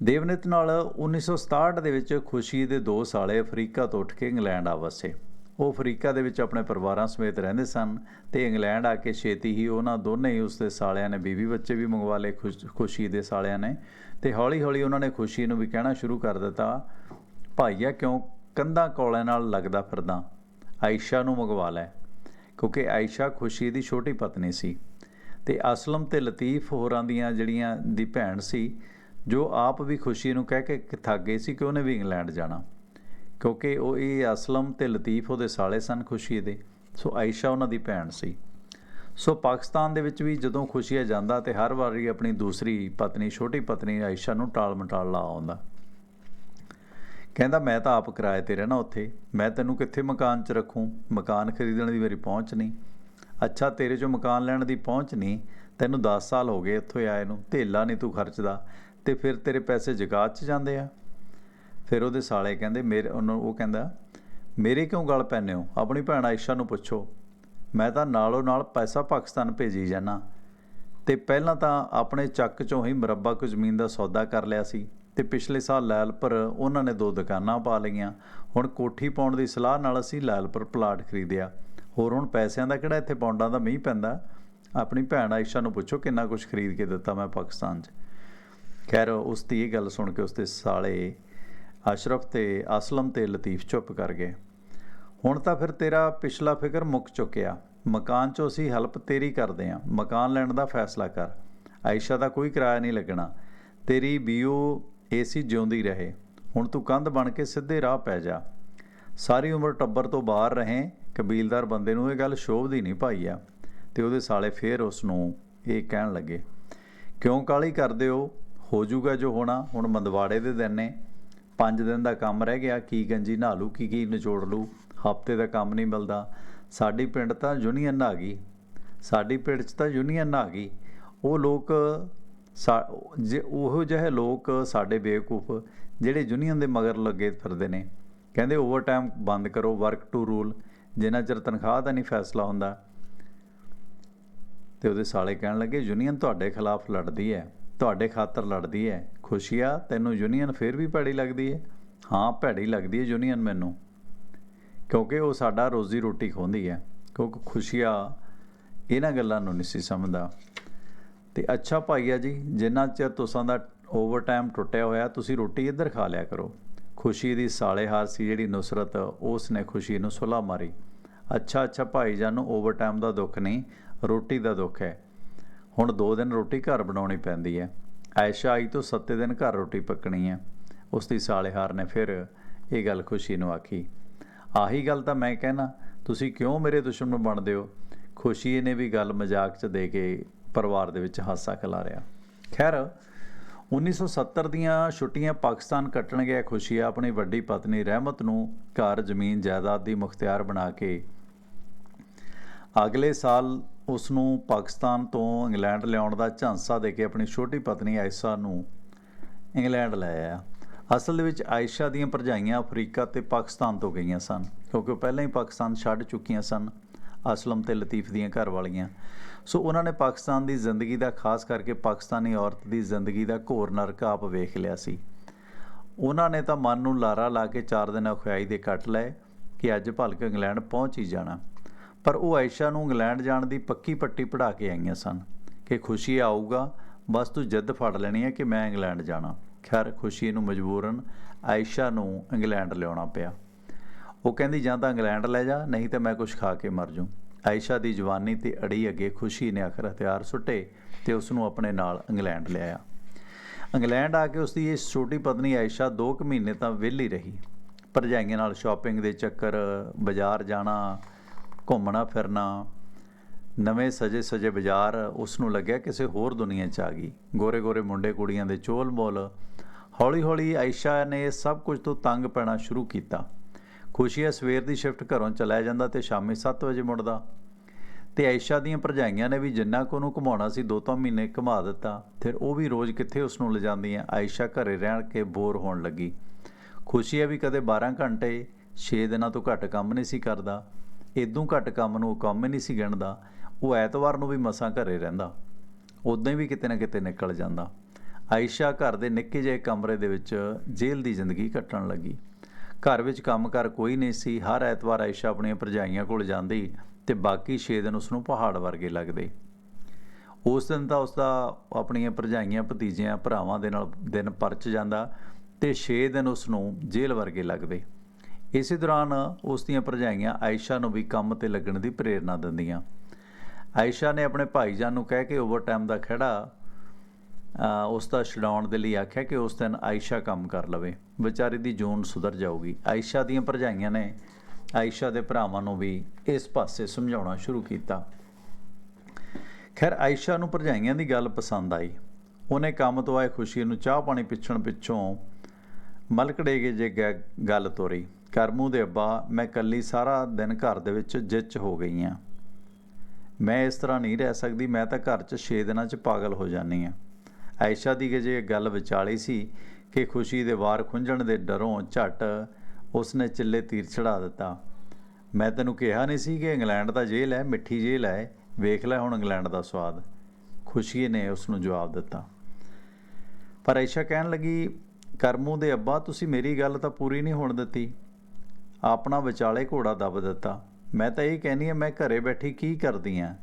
ਦੇਵਨਿਤ ਨਾਲ 1967 ਦੇ ਵਿੱਚ ਖੁਸ਼ੀ ਦੇ ਦੋ ਸਾਲੇ ਅਫਰੀਕਾ ਤੋਂ ਉੱਠ ਕੇ ਇੰਗਲੈਂਡ ਆ ਵਸੇ। ਉਹ ਅਫਰੀਕਾ ਦੇ ਵਿੱਚ ਆਪਣੇ ਪਰਿਵਾਰਾਂ ਸਮੇਤ ਰਹਿੰਦੇ ਸਨ ਤੇ ਇੰਗਲੈਂਡ ਆ ਕੇ ਛੇਤੀ ਹੀ ਉਹਨਾਂ ਦੋਨੇ ਹੀ ਉਸਦੇ ਸਾਲਿਆਂ ਨੇ, ਬੀਵੀ ਬੱਚੇ ਵੀ ਮੰਗਵਾ ਲਏ ਖੁਸ਼- ਖੁਸ਼ੀ ਦੇ ਸਾਲਿਆਂ ਨੇ ਤੇ ਹੌਲੀ-ਹੌਲੀ ਉਹਨਾਂ ਨੇ ਖੁਸ਼ੀ ਨੂੰ ਵੀ ਕਹਿਣਾ ਸ਼ੁਰੂ ਕਰ ਦਿੱਤਾ ਭਾਈਆ ਕਿਉਂ ਕੰਧਾਂ ਕੋਲਿਆਂ ਨਾਲ ਲੱਗਦਾ ਫਿਰਦਾ? ਆਇਸ਼ਾ ਨੂੰ ਮੰਗਵਾ ਲੈ। ਕਿਉਂਕਿ ਆਇਸ਼ਾ ਖੁਸ਼ੀ ਦੀ ਛੋਟੀ ਪਤਨੀ ਸੀ ਤੇ ਅਸਲਮ ਤੇ ਲਤੀਫ ਹੋਰਾਂ ਦੀਆਂ ਜਿਹੜੀਆਂ ਦੀ ਭੈਣ ਸੀ, ਜੋ ਆਪ ਵੀ ਖੁਸ਼ੀ ਨੂੰ ਕਹਿ ਕੇ ਥੱਕ ਗਈ ਸੀ ਕਿ ਉਹਨੇ ਵੀ ਇੰਗਲੈਂਡ ਜਾਣਾ। ਕਿਉਂਕਿ ਉਹ ਇਹ ਅਸਲਮ ਤੇ ਲਤੀਫ ਉਹਦੇ ਸਾਲੇ ਸਨ ਖੁਸ਼ੀ ਦੇ। ਸੋ ਆਇਸ਼ਾ ਉਹਨਾਂ ਦੀ ਭੈਣ ਸੀ। ਸੋ ਪਾਕਿਸਤਾਨ ਦੇ ਵਿੱਚ ਵੀ ਜਦੋਂ ਖੁਸ਼ੀਆ ਜਾਂਦਾ ਤੇ ਹਰ ਵਾਰੀ ਆਪਣੀ ਦੂਸਰੀ ਪਤਨੀ, ਛੋਟੀ ਪਤਨੀ ਆਇਸ਼ਾ ਨੂੰ ਟਾਲ ਮਟਾਲ ਲਾ ਆਉਂਦਾ। ਕਹਿੰਦਾ, ਮੈਂ ਤਾਂ ਆਪ ਕਿਰਾਏ ਤੇ ਰਹਿਣਾ ਉੱਥੇ। ਮੈਂ ਤੈਨੂੰ ਕਿੱਥੇ ਮਕਾਨ 'ਚ ਰੱਖੂੰ? ਮਕਾਨ ਖਰੀਦਣ ਦੀ ਮੇਰੀ ਪਹੁੰਚ ਨਹੀਂ। ਅੱਛਾ, ਤੇਰੇ 'ਚੋਂ ਮਕਾਨ ਲੈਣ ਦੀ ਪਹੁੰਚ ਨਹੀਂ। ਤੈਨੂੰ 10 ਸਾਲ ਹੋ ਗਏ ਇੱਥੋਂ ਆਏ ਨੂੰ। ਧੇਲਾ ਨਹੀਂ ਤੂੰ ਖਰਚਦਾ। ਤੇ ਫਿਰ ਤੇਰੇ ਪੈਸੇ ਜਗਾਤ 'ਚ ਜਾਂਦੇ ਆ? ਫਿਰ ਉਹਦੇ ਸਾਲੇ ਕਹਿੰਦੇ ਮੇਰੇ, ਉਹਨੂੰ ਉਹ ਕਹਿੰਦਾ, ਮੇਰੇ ਕਿਉਂ ਗੱਲ ਪੈਨੇ ਹੋ? ਆਪਣੀ ਭੈਣ ਆਇਸ਼ਾ ਨੂੰ ਪੁੱਛੋ। ਮੈਂ ਤਾਂ ਨਾਲੋਂ ਨਾਲ ਪੈਸਾ ਪਾਕਿਸਤਾਨ ਭੇਜੀ ਜਾਣਾ ਤੇ ਪਹਿਲਾਂ ਤਾਂ ਆਪਣੇ ਚੱਕ ਚੋਂ ਹੀ ਮੁਰੱਬਾ ਕੁ ਜ਼ਮੀਨ ਦਾ ਸੌਦਾ ਕਰ ਲਿਆ ਸੀ ਤੇ ਪਿਛਲੇ ਸਾਲ ਲੈਲਪੁਰ ਉਹਨਾਂ ਨੇ ਦੋ ਦੁਕਾਨਾਂ ਪਾ ਲਈਆਂ। ਹੁਣ ਕੋਠੀ ਪਾਉਣ ਦੀ ਸਲਾਹ ਨਾਲ ਅਸੀਂ ਲੈਲਪੁਰ ਪਲਾਟ ਖਰੀਦਿਆ। ਹੋਰ ਹੁਣ ਪੈਸਿਆਂ ਦਾ ਕਿਹੜਾ ਇੱਥੇ ਪੌਂਡਾਂ ਦਾ ਮੀਂਹ ਪੈਂਦਾ? ਆਪਣੀ ਭੈਣ ਆਇਸ਼ਾ ਨੂੰ ਪੁੱਛੋ ਕਿੰਨਾ ਕੁਝ ਖਰੀਦ ਕੇ ਦਿੱਤਾ ਮੈਂ ਪਾਕਿਸਤਾਨ 'ਚ। ਖੈਰ, ਉਸ ਦੀ ਇਹ ਗੱਲ ਸੁਣ ਕੇ ਉਸਦੇ ਸਾਲੇ ਅਸ਼ਰਫ ਤੇ ਅਸਲਮ ਤੇ ਲਤੀਫ ਚੁੱਪ ਕਰ ਗਏ। ਹੁਣ ਤਾਂ ਫਿਰ ਤੇਰਾ ਪਿਛਲਾ ਫਿਕਰ ਮੁੱਕ ਚੁੱਕਿਆ। ਮਕਾਨ 'ਚੋਂ ਅਸੀਂ ਹੈਲਪ ਤੇਰੀ ਕਰਦੇ ਆਂ। ਮਕਾਨ ਲੈਣ ਦਾ ਫੈਸਲਾ ਕਰ। ਆਇਸ਼ਾ ਦਾ ਕੋਈ ਕਿਰਾਇਆ ਨਹੀਂ ਲੱਗਣਾ। ਤੇਰੀ ਬੀਓ ਏਸੀ ਜਿਉਂਦੀ ਰਹੇ। ਹੁਣ ਤੂੰ ਕੰਧ ਬਣ ਕੇ ਸਿੱਧੇ ਰਾਹ ਪੈ ਜਾ। ਸਾਰੀ ਉਮਰ ਟੱਬਰ ਤੋਂ ਬਾਹਰ ਰਹੇ। ਕਬੀਲਦਾਰ ਬੰਦੇ ਨੂੰ ਇਹ ਗੱਲ ਸ਼ੋਭਦੀ ਨਹੀਂ ਭਾਈ ਆ। ਤੇ ਉਹਦੇ ਸਾਲੇ ਫੇਰ ਉਸ ਨੂੰ ਇਹ ਕਹਿਣ ਲੱਗੇ, ਕਿਉਂ ਕਾਲੀ ਕਰਦੇ ਹੋ? ਹੋ ਜਾਊਗਾ ਜੋ ਹੋਣਾ। ਹੁਣ ਮੰਦਵਾੜੇ ਦੇ ਦਿਨ ਨੇ। ਪੰਜ ਦਿਨ ਦਾ ਕੰਮ ਰਹਿ ਗਿਆ, ਕੀ ਗੰਜੀ ਨਹਾ ਲੂ ਕੀ ਕੀ ਨਿਚੋੜ ਲੂ ਹਫ਼ਤੇ ਦਾ ਕੰਮ ਨਹੀਂ ਮਿਲਦਾ। ਸਾਡੀ ਪਿੰਡ ਤਾਂ ਯੂਨੀਅਨ ਆ ਗਈ। ਸਾਡੀ ਪਿੰਡ 'ਚ ਤਾਂ ਯੂਨੀਅਨ ਆ ਗਈ। ਉਹ ਲੋਕ ਸਾ- ਜੇ ਉਹੋ ਜਿਹੇ ਲੋਕ ਸਾਡੇ ਬੇਵਕੂਫ, ਜਿਹੜੇ ਯੂਨੀਅਨ ਦੇ ਮਗਰ ਲੱਗੇ ਫਿਰਦੇ ਨੇ। ਕਹਿੰਦੇ ਓਵਰਟਾਈਮ ਬੰਦ ਕਰੋ ਵਰਕ ਟੂ ਰੂਲ ਜਿੰਨਾ ਚਿਰ ਤਨਖਾਹ ਦਾ ਨਹੀਂ ਫੈਸਲਾ ਹੁੰਦਾ। ਤੇ ਉਹਦੇ ਸਾਲੇ ਕਹਿਣ ਲੱਗੇ, ਯੂਨੀਅਨ ਤੁਹਾਡੇ ਖਿਲਾਫ ਲੜਦੀ ਹੈ। ਤੁਹਾਡੇ ਖਾਤਰ ਲੜਦੀ ਹੈ। ਖੁਸ਼ੀਆ, ਤੈਨੂੰ ਯੂਨੀਅਨ ਫੇਰ ਵੀ ਭੈੜੀ ਲੱਗਦੀ ਹੈ? ਹਾਂ, ਭੈੜੀ ਲੱਗਦੀ ਹੈ ਯੂਨੀਅਨ ਮੈਨੂੰ। ਕਿਉਂਕਿ ਉਹ ਸਾਡਾ ਰੋਜ਼ੀ ਰੋਟੀ ਖੋਹਦੀ ਹੈ। ਕਿਉਂਕਿ ਖੁਸ਼ੀਆ ਇਹਨਾਂ ਗੱਲਾਂ ਨੂੰ ਨਹੀਂ ਸੀ ਸਮਝਦਾ। ਤੇ ਅੱਛਾ ਭਾਈਆ ਜੀ, ਜਿੰਨਾ ਚਿਰ ਤੁਸਾਂ ਦਾ ਓਵਰਟਾਈਮ ਟੁੱਟਿਆ ਹੋਇਆ, ਤੁਸੀਂ ਰੋਟੀ ਇੱਧਰ ਖਾ ਲਿਆ ਕਰੋ। ਖੁਸ਼ੀ ਦੀ ਸਾਲੇਹਾਰ ਸੀ ਜਿਹੜੀ ਨੁਸਰਤ ਉਸ ਨੇ ਖੁਸ਼ੀ ਨੂੰ ਸੁਲਾ ਮਾਰੀ। ਅੱਛਾ ਅੱਛਾ ਭਾਈ ਜਾਨ ਨੂੰ ਓਵਰਟਾਈਮ ਦਾ ਦੁੱਖ ਨਹੀਂ, ਰੋਟੀ ਦਾ ਦੁੱਖ ਹੈ। ਹੁਣ 2 ਦਿਨ ਰੋਟੀ ਘਰ ਬਣਾਉਣੀ ਪੈਂਦੀ ਹੈ। ਆਇਸ਼ਾ ਆਈ ਤੋਂ 7 ਦਿਨ ਘਰ ਰੋਟੀ ਪੱਕਣੀ ਹੈ। ਉਸ ਦੀ ਸਾਲੇਹਾਰ ਨੇ ਫਿਰ ਇਹ ਗੱਲ ਖੁਸ਼ੀ ਨੂੰ ਆਖੀ, ਆਹੀ ਗੱਲ ਤਾਂ ਮੈਂ ਕਹਿਣਾ, ਤੁਸੀਂ ਕਿਉਂ ਮੇਰੇ ਦੁਸ਼ਮਣ ਬਣਦੇ ਹੋ? ਖੁਸ਼ੀ ਨੇ ਵੀ ਗੱਲ ਮਜ਼ਾਕ 'ਚ ਦੇ ਕੇ ਪਰਿਵਾਰ ਦੇ ਵਿੱਚ ਹਾਸਾ ਖਿਲਾਰਿਆ ਖੈਰ 1970 ਦੀਆਂ ਛੁੱਟੀਆਂ ਪਾਕਿਸਤਾਨ ਕੱਟਣ ਗਿਆ ਖੁਸ਼ੀ ਆਪਣੀ ਵੱਡੀ ਪਤਨੀ ਰਹਿਮਤ ਨੂੰ ਘਰ ਜ਼ਮੀਨ ਜਾਇਦਾਦ ਦੀ ਮੁਖਤਿਆਰ ਬਣਾ ਕੇ ਅਗਲੇ ਸਾਲ ਉਸ ਨੂੰ ਪਾਕਿਸਤਾਨ ਤੋਂ ਇੰਗਲੈਂਡ ਲਿਆਉਣ ਦਾ ਝਾਂਸਾ ਦੇ ਕੇ ਆਪਣੀ ਛੋਟੀ ਪਤਨੀ ਆਇਸ਼ਾ ਨੂੰ ਇੰਗਲੈਂਡ ਲੈ ਆਇਆ। ਅਸਲ ਦੇ ਵਿੱਚ ਆਇਸ਼ਾ ਦੀਆਂ ਭਰਜਾਈਆਂ ਅਫਰੀਕਾ ਤੇ ਪਾਕਿਸਤਾਨ ਤੋਂ ਗਈਆਂ ਸਨ, ਕਿਉਂਕਿ ਉਹ ਪਹਿਲਾਂ ਹੀ ਪਾਕਿਸਤਾਨ ਛੱਡ ਚੁੱਕੀਆਂ ਸਨ, ਅਸਲਮ ਤੇ ਲਤੀਫ ਦੀਆਂ ਘਰ ਵਾਲੀਆਂ ਸੋ ਉਹਨਾਂ ਨੇ ਪਾਕਿਸਤਾਨ ਦੀ ਜ਼ਿੰਦਗੀ ਦਾ, ਖਾਸ ਕਰਕੇ ਪਾਕਿਸਤਾਨੀ ਔਰਤ ਦੀ ਜ਼ਿੰਦਗੀ ਦਾ ਘੋਰ ਨਰਕ ਆਪ ਵੇਖ ਲਿਆ ਸੀ। ਉਹਨਾਂ ਨੇ ਤਾਂ ਮਨ ਨੂੰ ਲਾਰਾ ਲਾ ਕੇ 4 ਦਿਨ ਅਖਿਆਈ ਦੇ ਕੱਟ ਲਏ ਕਿ ਅੱਜ ਭਲਕ ਇੰਗਲੈਂਡ ਪਹੁੰਚ ਹੀ ਜਾਣਾ। ਪਰ ਉਹ ਆਇਸ਼ਾ ਨੂੰ ਇੰਗਲੈਂਡ ਜਾਣ ਦੀ ਪੱਕੀ ਪੱਟੀ ਪੜਾ ਕੇ ਆਈਆਂ ਸਨ ਕਿ ਖੁਸ਼ੀ ਆਊਗਾ, ਬਸ ਤੂੰ ਜਿੱਦ ਫੜ ਲੈਣੀ ਹੈ ਕਿ ਮੈਂ ਇੰਗਲੈਂਡ ਜਾਣਾ। ਖੈਰ, ਖੁਸ਼ੀ ਨੂੰ ਮਜਬੂਰਨ ਆਇਸ਼ਾ ਨੂੰ ਇੰਗਲੈਂਡ ਲਿਆਉਣਾ ਪਿਆ। ਉਹ ਕਹਿੰਦੀ, ਜਾਂ ਤਾਂ ਇੰਗਲੈਂਡ ਲੈ ਜਾ, ਨਹੀਂ ਤਾਂ ਮੈਂ ਕੁਝ ਖਾ ਕੇ ਮਰ ਜੂ ਆਇਸ਼ਾ ਦੀ ਜਵਾਨੀ ਤੇ ਅੜੀ ਅੱਗੇ ਖੁਸ਼ੀ ਨੇ ਆਖਰ ਹਥਿਆਰ ਸੁੱਟੇ ਤੇ ਉਸ ਨੂੰ ਆਪਣੇ ਨਾਲ ਇੰਗਲੈਂਡ ਲਿਆਇਆ ਇੰਗਲੈਂਡ ਆ ਕੇ ਉਸ ਦੀ ਇਹ ਛੋਟੀ ਪਤਨੀ ਆਇਸ਼ਾ 2 ਕੁ ਮਹੀਨੇ ਤਾਂ ਵਿਹਲੀ ਰਹੀ। ਭਰਜਾਈਆਂ ਨਾਲ ਸ਼ਾਪਿੰਗ ਦੇ ਚੱਕਰ, ਬਾਜ਼ਾਰ ਜਾਣਾ ਘੁੰਮਣਾ ਫਿਰਨਾ, ਨਵੇਂ ਸਜੇ ਸਜੇ ਬਾਜ਼ਾਰ ਉਸ ਨੂੰ ਲੱਗਿਆ ਕਿਸੇ ਹੋਰ ਦੁਨੀਆ 'ਚ ਆ ਗਈ। ਗੋਰੇ ਗੋਰੇ ਮੁੰਡੇ ਕੁੜੀਆਂ ਦੇ ਚੋਲ ਮੋਲ, ਹੌਲੀ ਹੌਲੀ ਆਇਸ਼ਾ ਨੇ ਸਭ ਕੁਝ ਤੋਂ ਤੰਗ ਪੈਣਾ ਸ਼ੁਰੂ ਕੀਤਾ। ਖੁਸ਼ੀਆ ਸਵੇਰ ਦੀ ਸ਼ਿਫਟ ਘਰੋਂ ਚਲਾ ਜਾਂਦਾ ਤੇ ਸ਼ਾਮੀ 7 ਵਜੇ ਮੁੜਦਾ। ਤੇ ਆਇਸ਼ਾ ਦੀਆਂ ਭਰਜਾਈਆਂ ਨੇ ਵੀ ਜਿੰਨਾ ਕੋ ਨੂੰ ਘੁਮਾਉਣਾ ਸੀ ਦੋ ਤੋਂ ਮਹੀਨੇ ਘੁਮਾ ਦਿੱਤਾ। ਫਿਰ ਉਹ ਵੀ ਰੋਜ਼ ਕਿੱਥੇ ਉਸ ਨੂੰ ਲਿਜਾਂਦੀਆਂ ਆਇਸ਼ਾ ਘਰੇ ਰਹਿਣ ਕੇ ਬੋਰ ਹੋਣ ਲੱਗੀ। ਖੁਸ਼ੀਆ ਵੀ ਕਦੇ 12 ਘੰਟੇ 6 ਦਿਨਾਂ ਤੋਂ ਘੱਟ ਕੰਮ ਨਹੀਂ ਸੀ ਕਰਦਾ। ਇਦੋਂ ਘੱਟ ਕੰਮ ਨੂੰ ਉਹ ਕੰਮ ਹੀ ਨਹੀਂ ਸੀ ਗਿਣਦਾ, ਉਹ ਐਤਵਾਰ ਨੂੰ ਵੀ ਮਸਾਂ ਘਰੇ ਰਹਿੰਦਾ। ਉਦੋਂ ਵੀ ਕਿਤੇ ਨਾ ਕਿਤੇ ਨਿਕਲ ਜਾਂਦਾ। ਆਇਸ਼ਾ ਘਰ ਦੇ ਨਿੱਕੇ ਜਿਹੇ ਕਮਰੇ ਦੇ ਵਿੱਚ ਜੇਲ੍ਹ ਦੀ ਜ਼ਿੰਦਗੀ ਕੱਟਣ ਲੱਗੀ। ਘਰ ਵਿੱਚ ਕੰਮਕਾਰ ਕੋਈ ਨਹੀਂ ਸੀ, ਹਰ ਐਤਵਾਰ ਆਇਸ਼ਾ ਆਪਣੀਆਂ ਭਰਜਾਈਆਂ ਕੋਲ ਜਾਂਦੀ ਤੇ ਬਾਕੀ 6 ਦਿਨ ਉਸ ਨੂੰ ਪਹਾੜ ਵਰਗੇ ਲੱਗਦੇ। ਉਸ ਦਿਨ ਤਾਂ ਉਸ ਦਾ ਆਪਣੀਆਂ ਭਰਜਾਈਆਂ, ਭਤੀਜਿਆਂ, ਭਰਾਵਾਂ ਦੇ ਨਾਲ ਦਿਨ ਪਰਚ ਜਾਂਦਾ ਤੇ 6 ਦਿਨ ਉਸ ਨੂੰ ਜੇਲ੍ਹ ਵਰਗੇ ਲੱਗਦੇ। ਇਸੇ ਦੌਰਾਨ ਉਸ ਦੀਆਂ ਭਰਜਾਈਆਂ ਆਇਸ਼ਾ ਨੂੰ ਵੀ ਕੰਮ ਤੇ ਲੱਗਣ ਦੀ ਪ੍ਰੇਰਣਾ ਦਿੰਦੀਆਂ। ਆਇਸ਼ਾ ਨੇ ਆਪਣੇ ਭਾਈਜਾਨ ਨੂੰ ਕਹਿ ਕੇ ਓਵਰਟਾਈਮ ਦਾ ਖੜਾ ਉਸ ਦਾ ਛਡਾਉਣ ਦੇ ਲਈ ਆਖਿਆ ਕਿ ਉਸ ਦਿਨ ਆਇਸ਼ਾ ਕੰਮ ਕਰ ਲਵੇ। ਵਿਚਾਰੀ ਦੀ ਜੂਨ ਸੁਧਰ ਜਾਊਗੀ। ਆਇਸ਼ਾ ਦੀਆਂ ਭਰਜਾਈਆਂ ਨੇ ਆਇਸ਼ਾ ਦੇ ਭਰਾਵਾਂ ਨੂੰ ਵੀ ਇਸ ਪਾਸੇ ਸਮਝਾਉਣਾ ਸ਼ੁਰੂ ਕੀਤਾ। ਖੈਰ, ਆਇਸ਼ਾ ਨੂੰ ਭਰਜਾਈਆਂ ਦੀ ਗੱਲ ਪਸੰਦ ਆਈ। ਉਹਨੇ ਕੰਮ ਤੋਂ ਆਏ ਖੁਸ਼ੀ ਨੂੰ ਚਾਹ ਪਾਣੀ ਪਿੱਛਣ ਪਿੱਛੋਂ ਮਲਕੜੇਗੇ ਜੇ ਗੱਲ ਤੋਰੀ। ਕਰਮੂ ਦੇ ਅੱਬਾ, ਮੈਂ ਕੱਲੀ ਸਾਰਾ ਦਿਨ ਘਰ ਦੇ ਵਿੱਚ ਜਿੱਚ ਹੋ ਗਈ ਆ। ਮੈਂ ਇਸ ਤਰ੍ਹਾਂ ਨਹੀਂ ਰਹਿ ਸਕਦੀ, ਮੈਂ ਤਾਂ ਘਰ 'ਚ 6 ਦਿਨਾਂ 'ਚ ਪਾਗਲ ਹੋ ਜਾਨੀ ਆ। ਆਇਸ਼ਾ ਦੀ ਜੇ ਗੱਲ ਵਿਚਾਲੀ ਸੀ ਕਿ ਖੁਸ਼ੀ ਦੇ ਵਾਰ ਖੁੰਝਣ ਦੇ ਡਰੋਂ ਝਟ ਉਸਨੇ ਚਿੱਲੇ ਤੀਰ ਛੜਾ ਦਿੱਤਾ। ਮੈਂ ਤੈਨੂੰ ਕਿਹਾ ਨਹੀਂ ਸੀ ਕਿ ਇੰਗਲੈਂਡ ਦਾ ਜੇਲ੍ਹ ਹੈ, ਮਿੱਠੀ ਜੇਲ੍ਹ ਹੈ, ਵੇਖ ਲੈ ਹੁਣ ਇੰਗਲੈਂਡ ਦਾ ਸਵਾਦ। ਖੁਸ਼ੀ ਨੇ ਉਸ ਨੂੰ ਜਵਾਬ ਦਿੱਤਾ। ਪਰ ਆਇਸ਼ਾ ਕਹਿਣ ਲੱਗੀ, ਕਰਮੂ ਦੇ ਅੱਬਾ, ਤੁਸੀਂ ਮੇਰੀ ਗੱਲ ਤਾਂ ਪੂਰੀ ਨਹੀਂ ਹੋਣ ਦਿੱਤੀ। ਆਪਣਾ ਵਿਚਾਲੇ ਘੋੜਾ ਦੱਬ ਦਿੱਤਾ। ਮੈਂ ਤਾਂ ਇਹ ਕਹਿੰਨੀ ਆ ਮੈਂ ਘਰੇ ਬੈਠੀ ਕੀ ਕਰਦੀ ਆ?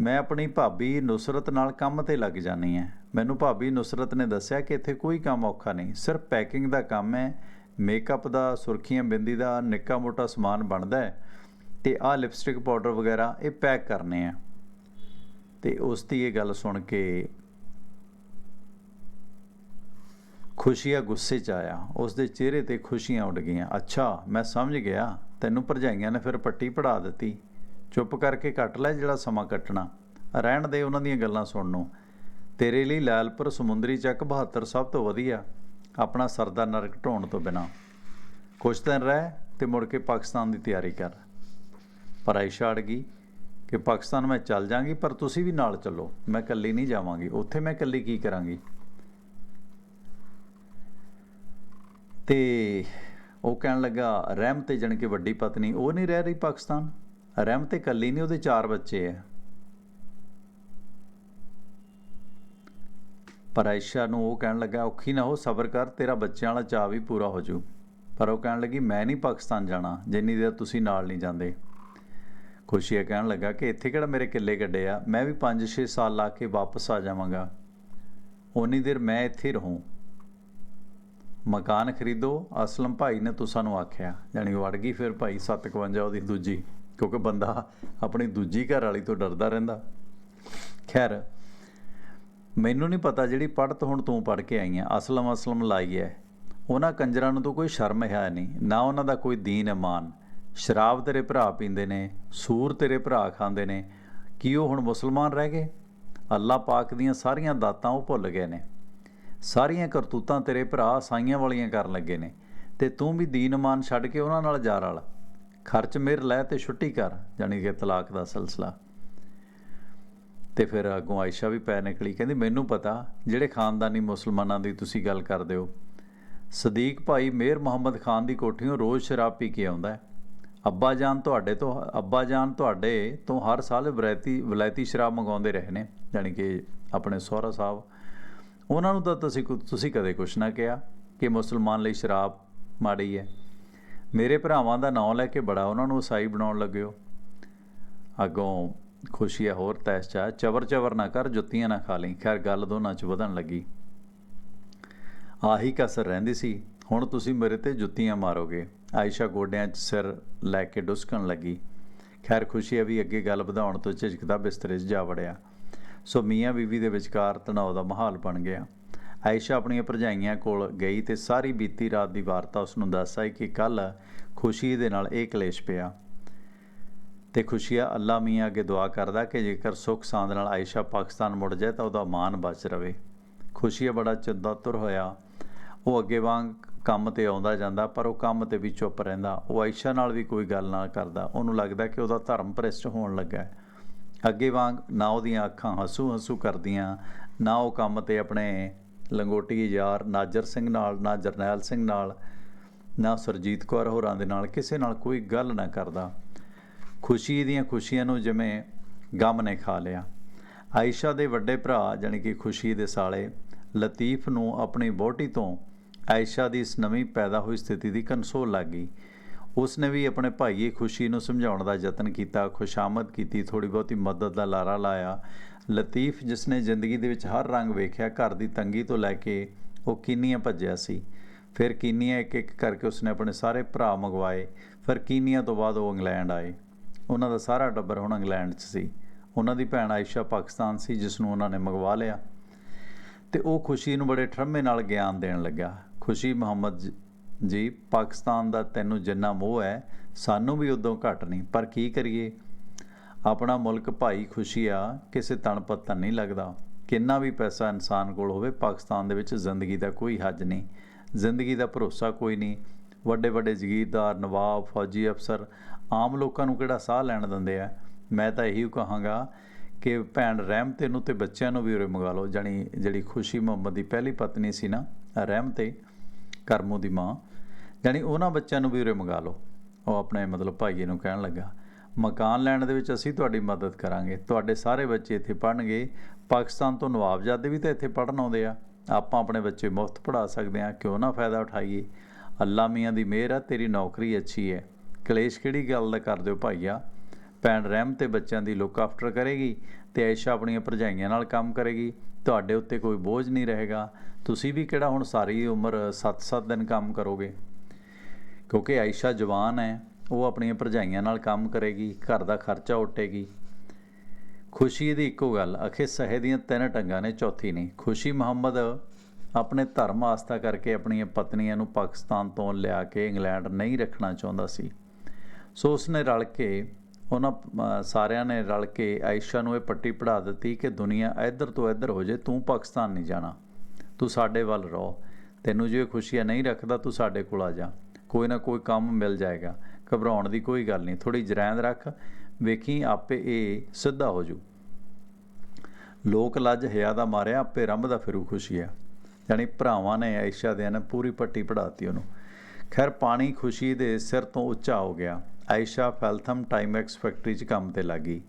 ਮੈਂ ਆਪਣੀ ਭਾਬੀ ਨੁਸਰਤ ਨਾਲ ਕੰਮ ਤੇ ਲੱਗ ਜਾਨੀ ਆ। ਮੈਨੂੰ ਭਾਬੀ ਨੁਸਰਤ ਨੇ ਦੱਸਿਆ ਕਿ ਇੱਥੇ ਕੋਈ ਕੰਮ ਔਖਾ ਨਹੀਂ। ਸਿਰਫ ਪੈਕਿੰਗ ਦਾ ਕੰਮ ਹੈ ਮੇਕਅਪ ਦਾ, ਸੁਰਖੀਆਂ ਬਿੰਦੀ ਦਾ, ਨਿੱਕਾ ਮੋਟਾ ਸਮਾਨ ਬਣਦਾ ਹੈ ਤੇ ਆਹ ਲਿਪਸਟਿਕ ਪਾਊਡਰ ਵਗੈਰਾ ਇਹ ਪੈਕ ਕਰਨੇ ਆ। ਤੇ ਉਸ ਦੀ ਇਹ ਗੱਲ ਸੁਣ ਕੇ ਖੁਸ਼ੀਆ ਗੁੱਸੇ 'ਚ ਆਇਆ। ਉਸ ਦੇ ਚਿਹਰੇ ਤੇ ਖੁਸ਼ੀਆਂ ਉੱਡ ਗਈਆਂ। ਅੱਛਾ, ਮੈਂ ਸਮਝ ਗਿਆ। ਤੈਨੂੰ ਭਰਜਾਈਆਂ ਨੇ ਫਿਰ ਪੱਟੀ ਪੜਾ ਦਿੱਤੀ। ਚੁੱਪ ਕਰਕੇ ਕੱਟ ਲੈ ਜਿਹੜਾ ਸਮਾਂ ਕੱਟਣਾ। ਰਹਿਣ ਦੇ ਉਹਨਾਂ ਦੀਆਂ ਗੱਲਾਂ ਸੁਣਨ ਨੂੰ। ਤੇਰੇ ਲਈ ਲਾਲਪੁਰ ਸਮੁੰਦਰੀ ਚੱਕ 72 ਸਭ ਤੋਂ ਵਧੀਆ। ਆਪਣਾ ਸਰਦਾ ਨਰਕ ਢੋਣ ਤੋਂ ਬਿਨਾ। ਕੁਝ ਦਿਨ ਰਹਿ ਤੇ ਮੁੜ ਕੇ ਪਾਕਿਸਤਾਨ ਦੀ ਤਿਆਰੀ ਕਰ। ਪਰ ਆਇਸ਼ਾ ਅੜ ਗਈ ਕਿ ਪਾਕਿਸਤਾਨ ਮੈਂ ਚੱਲ ਜਾਾਂਗੀ, ਪਰ ਤੁਸੀਂ ਵੀ ਨਾਲ ਚੱਲੋ। ਮੈਂ ਇਕੱਲੀ ਨਹੀਂ ਜਾਵਾਂਗੀ। ਉੱਥੇ ਮੈਂ ਇਕੱਲੀ ਕੀ ਕਰਾਂਗੀ? ਤੇ ਉਹ ਕਹਿਣ ਲੱਗਾ, ਰਹਿਮ ਤੇ ਜਣ ਕੇ ਵੱਡੀ ਪਤਨੀ, ਉਹ ਨਹੀਂ ਰਹਿ ਰਹੀ ਪਾਕਿਸਤਾਨ? ਰਹਿਮ ਤੇ ਇਕੱਲੀ ਨਹੀਂ, ਉਹਦੇ ਚਾਰ ਬੱਚੇ ਐ ਪਰ ਆਇਸ਼ਾ ਨੂੰ ਉਹ ਕਹਿਣ ਲੱਗਾ, ਔਖੀ ਨਾ ਹੋ, ਸਬਰ ਕਰ, ਤੇਰਾ ਬੱਚਿਆਂ ਵਾਲਾ ਚਾਅ ਵੀ ਪੂਰਾ ਹੋ ਜੂ। ਪਰ ਉਹ ਕਹਿਣ ਲੱਗੀ, ਮੈਂ ਨਹੀਂ ਪਾਕਿਸਤਾਨ ਜਾਣਾ, ਜਿੰਨੀ ਦੇਰ ਤੁਸੀਂ ਨਾਲ ਨਹੀਂ ਜਾਂਦੇ। ਖੁਸ਼ੀਆ ਕਹਿਣ ਲੱਗਾ ਕਿ, ਇੱਥੇ ਕਿਹੜਾ ਮੇਰੇ ਕਿੱਲੇ ਗੱਡੇ ਆ? ਮੈਂ ਵੀ 5-6 ਸਾਲ ਲਾ ਕੇ ਵਾਪਸ ਆ ਜਾਵਾਂਗਾ। ਉਨੀ ਦੇਰ ਮੈਂ ਇੱਥੇ ਰਹੂੰ। ਮਕਾਨ ਖਰੀਦੋ, ਅਸਲਮ ਭਾਈ ਨੇ ਤੁਸਾਂ ਨੂੰ ਆਖਿਆ। ਜਾਣੀ ਵੜ ਗਈ, ਫਿਰ ਭਾਈ 751 ਉਹਦੀ ਦੂਜੀ, ਕਿਉਂਕਿ ਬੰਦਾ ਆਪਣੀ ਦੂਜੀ ਘਰ ਵਾਲੀ ਤੋਂ ਡਰਦਾ ਰਹਿੰਦਾ। ਖੈਰ, ਮੈਨੂੰ ਨਹੀਂ ਪਤਾ ਜਿਹੜੀ ਪੜ੍ਹਤ ਹੁਣ ਤੂੰ ਪੜ੍ਹ ਕੇ ਆਈ ਆ, ਅਸਲਮ ਅਸਲਮ ਲਾਈ ਹੈ ਉਹਨਾਂ ਕੰਜਰਾਂ ਨੂੰ ਤਾਂ ਕੋਈ ਸ਼ਰਮ ਹੈ ਨਹੀਂ, ਨਾ ਉਹਨਾਂ ਦਾ ਕੋਈ ਦੀਨ ਇਮਾਨ। ਸ਼ਰਾਬ ਤੇਰੇ ਭਰਾ ਪੀਂਦੇ ਨੇ, ਸੂਰ ਤੇਰੇ ਭਰਾ ਖਾਂਦੇ ਨੇ, ਕੀ ਉਹ ਹੁਣ ਮੁਸਲਮਾਨ ਰਹਿ ਗਏ? ਅੱਲਾਹ ਪਾਕ ਦੀਆਂ ਸਾਰੀਆਂ ਦਾਤਾਂ ਉਹ ਭੁੱਲ ਗਏ ਨੇ। ਸਾਰੀਆਂ ਕਰਤੂਤਾਂ ਤੇਰੇ ਭਰਾ ਸਾਈਆਂ ਵਾਲੀਆਂ ਕਰਨ ਲੱਗੇ ਨੇ ਤੇ ਤੂੰ ਵੀ ਦੀਨਮਾਨ ਛੱਡ ਕੇ ਉਹਨਾਂ ਨਾਲ ਜਾ ਰਲ। ਖਰਚ ਮੇਰ ਲੈ ਤੇ ਛੁੱਟੀ ਕਰ, ਜਾਣੀ ਕਿ ਤਲਾਕ ਦਾ ਸਿਲਸਿਲਾ। ਤੇ ਫਿਰ ਅੱਗੋਂ ਆਇਸ਼ਾ ਵੀ ਪੈ ਨਿਕਲੀ, ਕਹਿੰਦੀ, ਮੈਨੂੰ ਪਤਾ ਜਿਹੜੇ ਖਾਨਦਾਨੀ ਮੁਸਲਮਾਨਾਂ ਦੀ ਤੁਸੀਂ ਗੱਲ ਕਰਦੇ ਹੋ। ਸਦੀਕ ਭਾਈ ਮੇਰ ਮੁਹੰਮਦ ਖਾਨ ਦੀ ਕੋਠੀੋਂ ਰੋਜ਼ ਸ਼ਰਾਬ ਪੀ ਕੇ ਆਉਂਦਾ ਹੈ। ਅੱਬਾ ਜਾਨ ਤੁਹਾਡੇ ਤੋਂ, ਅੱਬਾ ਜਾਨ ਤੁਹਾਡੇ ਤੋਂ ਹਰ ਸਾਲ ਵਿਲਾਇਤੀ ਵਿਲਾਇਤੀ ਸ਼ਰਾਬ ਮੰਗਾਉਂਦੇ ਰਹੇ ਨੇ ਯਾਨੀ ਕਿ ਆਪਣੇ ਸਹੁਰਾ ਸਾਹਿਬ ਉਹਨਾਂ ਨੂੰ ਤਾਂ ਤੁਸੀਂ ਕੁ- ਤੁਸੀਂ ਕਦੇ ਕੁਛ ਨਾ ਕਿਹਾ ਕਿ ਮੁਸਲਮਾਨ ਲਈ ਸ਼ਰਾਬ ਮਾੜੀ ਹੈ। ਮੇਰੇ ਭਰਾਵਾਂ ਦਾ ਨਾਮ ਲੈ ਕੇ ਬੜਾ ਉਹਨਾਂ ਨੂੰ ਈਸਾਈ ਬਣਾਉਣ ਲੱਗਿਓ। ਅੱਗੋਂ ਖੁਸ਼ੀ ਹੈ ਹੋਰ ਤੈਸ ਚਾ ਚਵਰ ਚਵਰ ਨਾ ਕਰ, ਜੁੱਤੀਆਂ ਨਾ ਖਾ ਲਈ। ਖੈਰ, ਗੱਲ ਦੋਨਾਂ ਚ ਵਧਣ ਲੱਗੀ। ਆਹੀ ਕਸਰ ਰਹਿੰਦੀ ਸੀ। ਹੁਣ ਤੁਸੀਂ ਮੇਰੇ ਤੇ ਜੁੱਤੀਆਂ ਮਾਰੋਗੇ। ਆਇਸ਼ਾ ਗੋਡਿਆਂ 'ਚ ਸਿਰ ਲੈ ਕੇ ਡੁਸਕਣ ਲੱਗੀ। ਖੈਰ, ਖੁਸ਼ੀ ਹੈ ਵੀ ਅੱਗੇ ਗੱਲ ਵਧਾਉਣ ਤੋਂ ਝਿਜਕਦਾ ਬਿਸਤਰੇ 'ਚ ਜਾ ਵੜਿਆ। ਸੋ ਮੀਆਂ ਬੀਵੀ ਦੇ ਵਿਚਕਾਰ ਤਣਾਅ ਦਾ ਮਾਹੌਲ ਬਣ ਗਿਆ। ਆਇਸ਼ਾ ਆਪਣੀਆਂ ਭਰਜਾਈਆਂ ਕੋਲ ਗਈ ਤੇ ਸਾਰੀ ਬੀਤੀ ਰਾਤ ਦੀ ਵਾਰਤਾ ਉਸ ਨੂੰ ਦੱਸ ਆਈ ਕਿ ਕੱਲ ਖੁਸ਼ੀ ਦੇ ਨਾਲ ਇਹ ਕਲੇਸ਼ ਪਿਆ। ਤੇ ਖੁਸ਼ੀਆ, ਅੱਲਾ ਮੀਆਂ ਅੱਗੇ ਦੁਆ ਕਰਦਾ ਕਿ ਜੇਕਰ ਸੁੱਖ ਸਾਂਦ ਨਾਲ ਆਇਸ਼ਾ ਪਾਕਿਸਤਾਨ ਮੁੜ ਜਾਏ ਤਾਂ ਉਹਦਾ ਮਾਨ ਬਚ ਰਵੇ। ਖੁਸ਼ੀਆ ਬੜਾ ਚਿੰਤਾਤੁਰ ਹੋਇਆ। ਉਹ ਅੱਗੇ ਵਾਂਗ ਕੰਮ ਤੇ ਆਉਂਦਾ ਜਾਂਦਾ, ਪਰ ਉਹ ਕੰਮ ਤੇ ਵੀ ਚੁੱਪ ਰਹਿੰਦਾ। ਉਹ ਆਇਸ਼ਾ ਨਾਲ ਵੀ ਕੋਈ ਗੱਲ ਨਾ ਕਰਦਾ। ਉਹਨੂੰ ਲੱਗਦਾ ਕਿ ਉਹਦਾ ਧਰਮ ਭ੍ਰਿਸ਼ਟ ਹੋਣ ਲੱਗਾ ਹੈ। ਅੱਗੇ ਵਾਂਗ ਨਾ ਉਹਦੀਆਂ ਅੱਖਾਂ ਹੰਸੂ ਹੰਸੂ ਕਰਦੀਆਂ, ਨਾ ਉਹ ਕੰਮ ਤੇ ਆਪਣੇ ਲੰਗੋਟੀ ਯਾਰ ਨਾਜਰ ਸਿੰਘ ਨਾਲ, ਨਾ ਜਰਨੈਲ ਸਿੰਘ ਨਾਲ, ਨਾ ਸਰਜੀਤ ਕੌਰ ਹੋਰਾਂ ਦੇ ਨਾਲ ਕਿਸੇ ਨਾਲ ਕੋਈ ਗੱਲ ਨਾ ਕਰਦਾ। ਖੁਸ਼ੀ ਦੀਆਂ ਖੁਸ਼ੀਆਂ ਨੂੰ ਜਿਵੇਂ ਗਮ ਨੇ ਖਾ ਲਿਆ। ਆਇਸ਼ਾ ਦੇ ਵੱਡੇ ਭਰਾ ਜਾਣੀ ਕਿ ਖੁਸ਼ੀ ਦੇ ਸਾਲੇ ਲਤੀਫ ਨੂੰ ਆਪਣੀ ਵਹੁਟੀ ਤੋਂ ਆਇਸ਼ਾ ਦੀ ਇਸ ਨਵੀਂ ਪੈਦਾ ਹੋਈ ਸਥਿਤੀ ਦੀ ਕਨਸੋਲ ਲੱਗ ਗਈ। ਉਸ ਨੇ ਵੀ ਆਪਣੇ ਭਾਈਏ ਖੁਸ਼ੀ ਨੂੰ ਸਮਝਾਉਣ ਦਾ ਯਤਨ ਕੀਤਾ, ਖੁਸ਼ਾਮਦ ਕੀਤੀ ਥੋੜੀ ਬਹੁਤੀ ਮਦਦ ਦਾ ਲਾਰਾ ਲਾਇਆ। ਲਤੀਫ ਜਿਸ ਨੇ ਜ਼ਿੰਦਗੀ ਦੇ ਵਿੱਚ ਹਰ ਰੰਗ ਵੇਖਿਆ, ਘਰ ਦੀ ਤੰਗੀ ਤੋਂ ਲੈ ਕੇ ਉਹ ਕੀਨੀਆਂ ਭੱਜਿਆ ਸੀ। ਫਿਰ ਕੀਨੀਆ ਇੱਕ ਇੱਕ ਕਰਕੇ ਉਸਨੇ ਆਪਣੇ ਸਾਰੇ ਭਰਾ ਮੰਗਵਾਏ। ਫਿਰ ਕੀਨੀਆ ਤੋਂ ਬਾਅਦ ਉਹ ਇੰਗਲੈਂਡ ਆਏ। ਉਹਨਾਂ ਦਾ ਸਾਰਾ ਟੱਬਰ ਹੁਣ ਇੰਗਲੈਂਡ 'ਚ ਸੀ। ਉਹਨਾਂ ਦੀ ਭੈਣ ਆਇਸ਼ਾ ਪਾਕਿਸਤਾਨ ਸੀ, ਜਿਸ ਨੂੰ ਉਹਨਾਂ ਨੇ ਮੰਗਵਾ ਲਿਆ। ਤੇ ਉਹ ਖੁਸ਼ੀ ਨੂੰ ਬੜੇ ਠਰਮੇ ਨਾਲ ਗਿਆਨ ਦੇਣ ਲੱਗਾ ਖੁਸ਼ੀ ਮੁਹੰਮਦ ਜੀ, ਪਾਕਿਸਤਾਨ ਦਾ ਤੈਨੂੰ ਜਿੰਨਾ ਮੋਹ ਹੈ, ਸਾਨੂੰ ਵੀ ਉਦੋਂ ਘੱਟ ਨਹੀਂ। ਪਰ ਕੀ ਕਰੀਏ? ਆਪਣਾ ਮੁਲਕ ਭਾਈ ਖੁਸ਼ੀ ਆ, ਕਿਸੇ ਤਣ ਪੱਤਨ ਨਹੀਂ ਲੱਗਦਾ। ਕਿੰਨਾ ਵੀ ਪੈਸਾ ਇਨਸਾਨ ਕੋਲ ਹੋਵੇ, ਪਾਕਿਸਤਾਨ ਦੇ ਵਿੱਚ ਜ਼ਿੰਦਗੀ ਦਾ ਕੋਈ ਹੱਜ ਨਹੀਂ। ਜ਼ਿੰਦਗੀ ਦਾ ਭਰੋਸਾ ਕੋਈ ਨਹੀਂ। ਵੱਡੇ ਵੱਡੇ ਜ਼ਗੀਰਦਾਰ, ਨਵਾਬ, ਫੌਜੀ ਅਫਸਰ ਆਮ ਲੋਕਾਂ ਨੂੰ ਕਿਹੜਾ ਸਾਹ ਲੈਣ ਦਿੰਦੇ ਆ? ਮੈਂ ਤਾਂ ਇਹੀ ਕਹਾਂਗਾ ਕਿ ਭੈਣ ਰਹਿਮਤੇ ਨੂੰ ਤੇ ਬੱਚਿਆਂ ਨੂੰ ਵੀ ਉਰੇ ਮੰਗਾ ਲਓ। ਜਾਣੀ ਜਿਹੜੀ ਖੁਸ਼ੀ ਮੁਹੰਮਦ ਦੀ ਪਹਿਲੀ ਪਤਨੀ ਸੀ ਨਾ, ਰਹਿਮਤੇ, ਕਰਮੂ ਦੀ ਮਾਂ ਜਾਣੀ ਉਹਨਾਂ ਬੱਚਿਆਂ ਨੂੰ ਵੀ ਉਰੇ ਮੰਗਾ ਲਓ। ਉਹ ਆਪਣੇ ਮਤਲਬ ਭਾਈਏ ਨੂੰ ਕਹਿਣ ਲੱਗਾ, ਮਕਾਨ ਲੈਣ ਦੇ ਵਿੱਚ ਅਸੀਂ ਤੁਹਾਡੀ ਮਦਦ ਕਰਾਂਗੇ। ਤੁਹਾਡੇ ਸਾਰੇ ਬੱਚੇ ਇੱਥੇ ਪੜ੍ਹਨਗੇ। ਪਾਕਿਸਤਾਨ ਤੋਂ ਨਵਾਬਜ਼ਾਦੇ ਵੀ ਤਾਂ ਇੱਥੇ ਪੜ੍ਹਨ ਆਉਂਦੇ ਆ। ਆਪਾਂ ਆਪਣੇ ਬੱਚੇ ਮੁਫਤ ਪੜ੍ਹਾ ਸਕਦੇ ਆ ਕਿਉਂ ਨਾ ਫਾਇਦਾ ਉਠਾਈਏ। ਅੱਲਾ ਮੀਆਂ ਦੀ ਮਿਹਰ ਆ, ਤੇਰੀ ਨੌਕਰੀ ਅੱਛੀ ਹੈ। ਕਲੇਸ਼ ਕਿਹੜੀ ਗੱਲ ਦਾ ਕਰਦੇ ਹੋ ਭਾਈਆ? ਭੈਣ ਰਹਿਮ ਤੇ ਬੱਚਿਆਂ ਦੀ ਲੁੱਕ ਆਫਟਰ ਕਰੇਗੀ ਤੇ ਐਸ਼ਾ ਆਪਣੀਆਂ ਭਰਜਾਈਆਂ ਨਾਲ ਕੰਮ ਕਰੇਗੀ। ਤੁਹਾਡੇ ਉੱਤੇ ਕੋਈ ਬੋਝ ਨਹੀਂ ਰਹੇਗਾ। ਤੁਸੀਂ ਵੀ ਕਿਹੜਾ ਹੁਣ ਸਾਰੀ ਉਮਰ 7-7 ਦਿਨ ਕੰਮ ਕਰੋਗੇ? ਕਿਉਂਕਿ ਆਇਸ਼ਾ ਜਵਾਨ ਹੈ, ਉਹ ਆਪਣੀਆਂ ਭਰਜਾਈਆਂ ਨਾਲ ਕੰਮ ਕਰੇਗੀ, ਘਰ ਦਾ ਖਰਚਾ ਉੱਟੇਗੀ। ਖੁਸ਼ੀ ਦੀ ਇੱਕੋ ਗੱਲ, ਅਖੇ ਸਹੇ ਦੀਆਂ ਤਿੰਨ ਟੰਗਾਂ ਨੇ, ਚੌਥੀ ਨਹੀਂ। ਖੁਸ਼ੀ ਮੁਹੰਮਦ ਆਪਣੇ ਧਰਮ ਆਸਥਾ ਕਰਕੇ ਆਪਣੀਆਂ ਪਤਨੀਆਂ ਨੂੰ ਪਾਕਿਸਤਾਨ ਤੋਂ ਲਿਆ ਕੇ ਇੰਗਲੈਂਡ ਨਹੀਂ ਰੱਖਣਾ ਚਾਹੁੰਦਾ ਸੀ। ਸੋ ਉਸਨੇ ਰਲ ਕੇ, ਉਹਨਾਂ ਸਾਰਿਆਂ ਨੇ ਰਲ ਕੇ ਆਇਸ਼ਾ ਨੂੰ ਇਹ ਪੱਟੀ ਪੜਾ ਦਿੱਤੀ ਕਿ ਦੁਨੀਆ ਇੱਧਰ ਤੋਂ ਇੱਧਰ ਹੋ ਜੇ ਤੂੰ ਪਾਕਿਸਤਾਨ ਨਹੀਂ ਜਾਣਾ। ਤੂੰ ਸਾਡੇ ਵੱਲ ਰਹੋ। ਤੈਨੂੰ ਜੇ ਖੁਸ਼ੀਆਂ ਨਹੀਂ ਰੱਖਦਾ, ਤੂੰ ਸਾਡੇ ਕੋਲ ਆ ਜਾ। ਕੋਈ ਨਾ ਕੋਈ ਕੰਮ ਮਿਲ ਜਾਏਗਾ। ਘਬਰਾਉਣ ਦੀ ਕੋਈ ਗੱਲ ਨਹੀਂ। ਥੋੜੀ ਜਰੈਂਦ ਰੱਖ। ਵੇਖੀ ਆਪੇ ਇਹ ਸਿੱਧਾ ਹੋ ਜੂ। ਲੋਕ ਲੱਜ ਹਿਆ ਦਾ ਮਾਰਿਆ, ਆਪੇ ਰੰਭਦਾ ਫਿਰੂ ਖੁਸ਼ੀ ਆ। ਯਾਨੀ ਭਰਾਵਾਂ ਨੇ ਆਇਸ਼ਾ ਦੇ ਨੇ ਪੂਰੀ ਪੱਟੀ ਪੜਾਤੀ ਉਹਨੂੰ। ਖੈਰ, ਪਾਣੀ ਖੁਸ਼ੀ ਦੇ ਸਿਰ ਤੋਂ ਉੱਚਾ ਹੋ ਗਿਆ। ਆਇਸ਼ਾ ਫੈਲਥਮ ਟਾਈਮੈਕਸ ਫੈਕਟਰੀ 'ਚ ਕੰਮ ਤੇ ਲੱਗੀ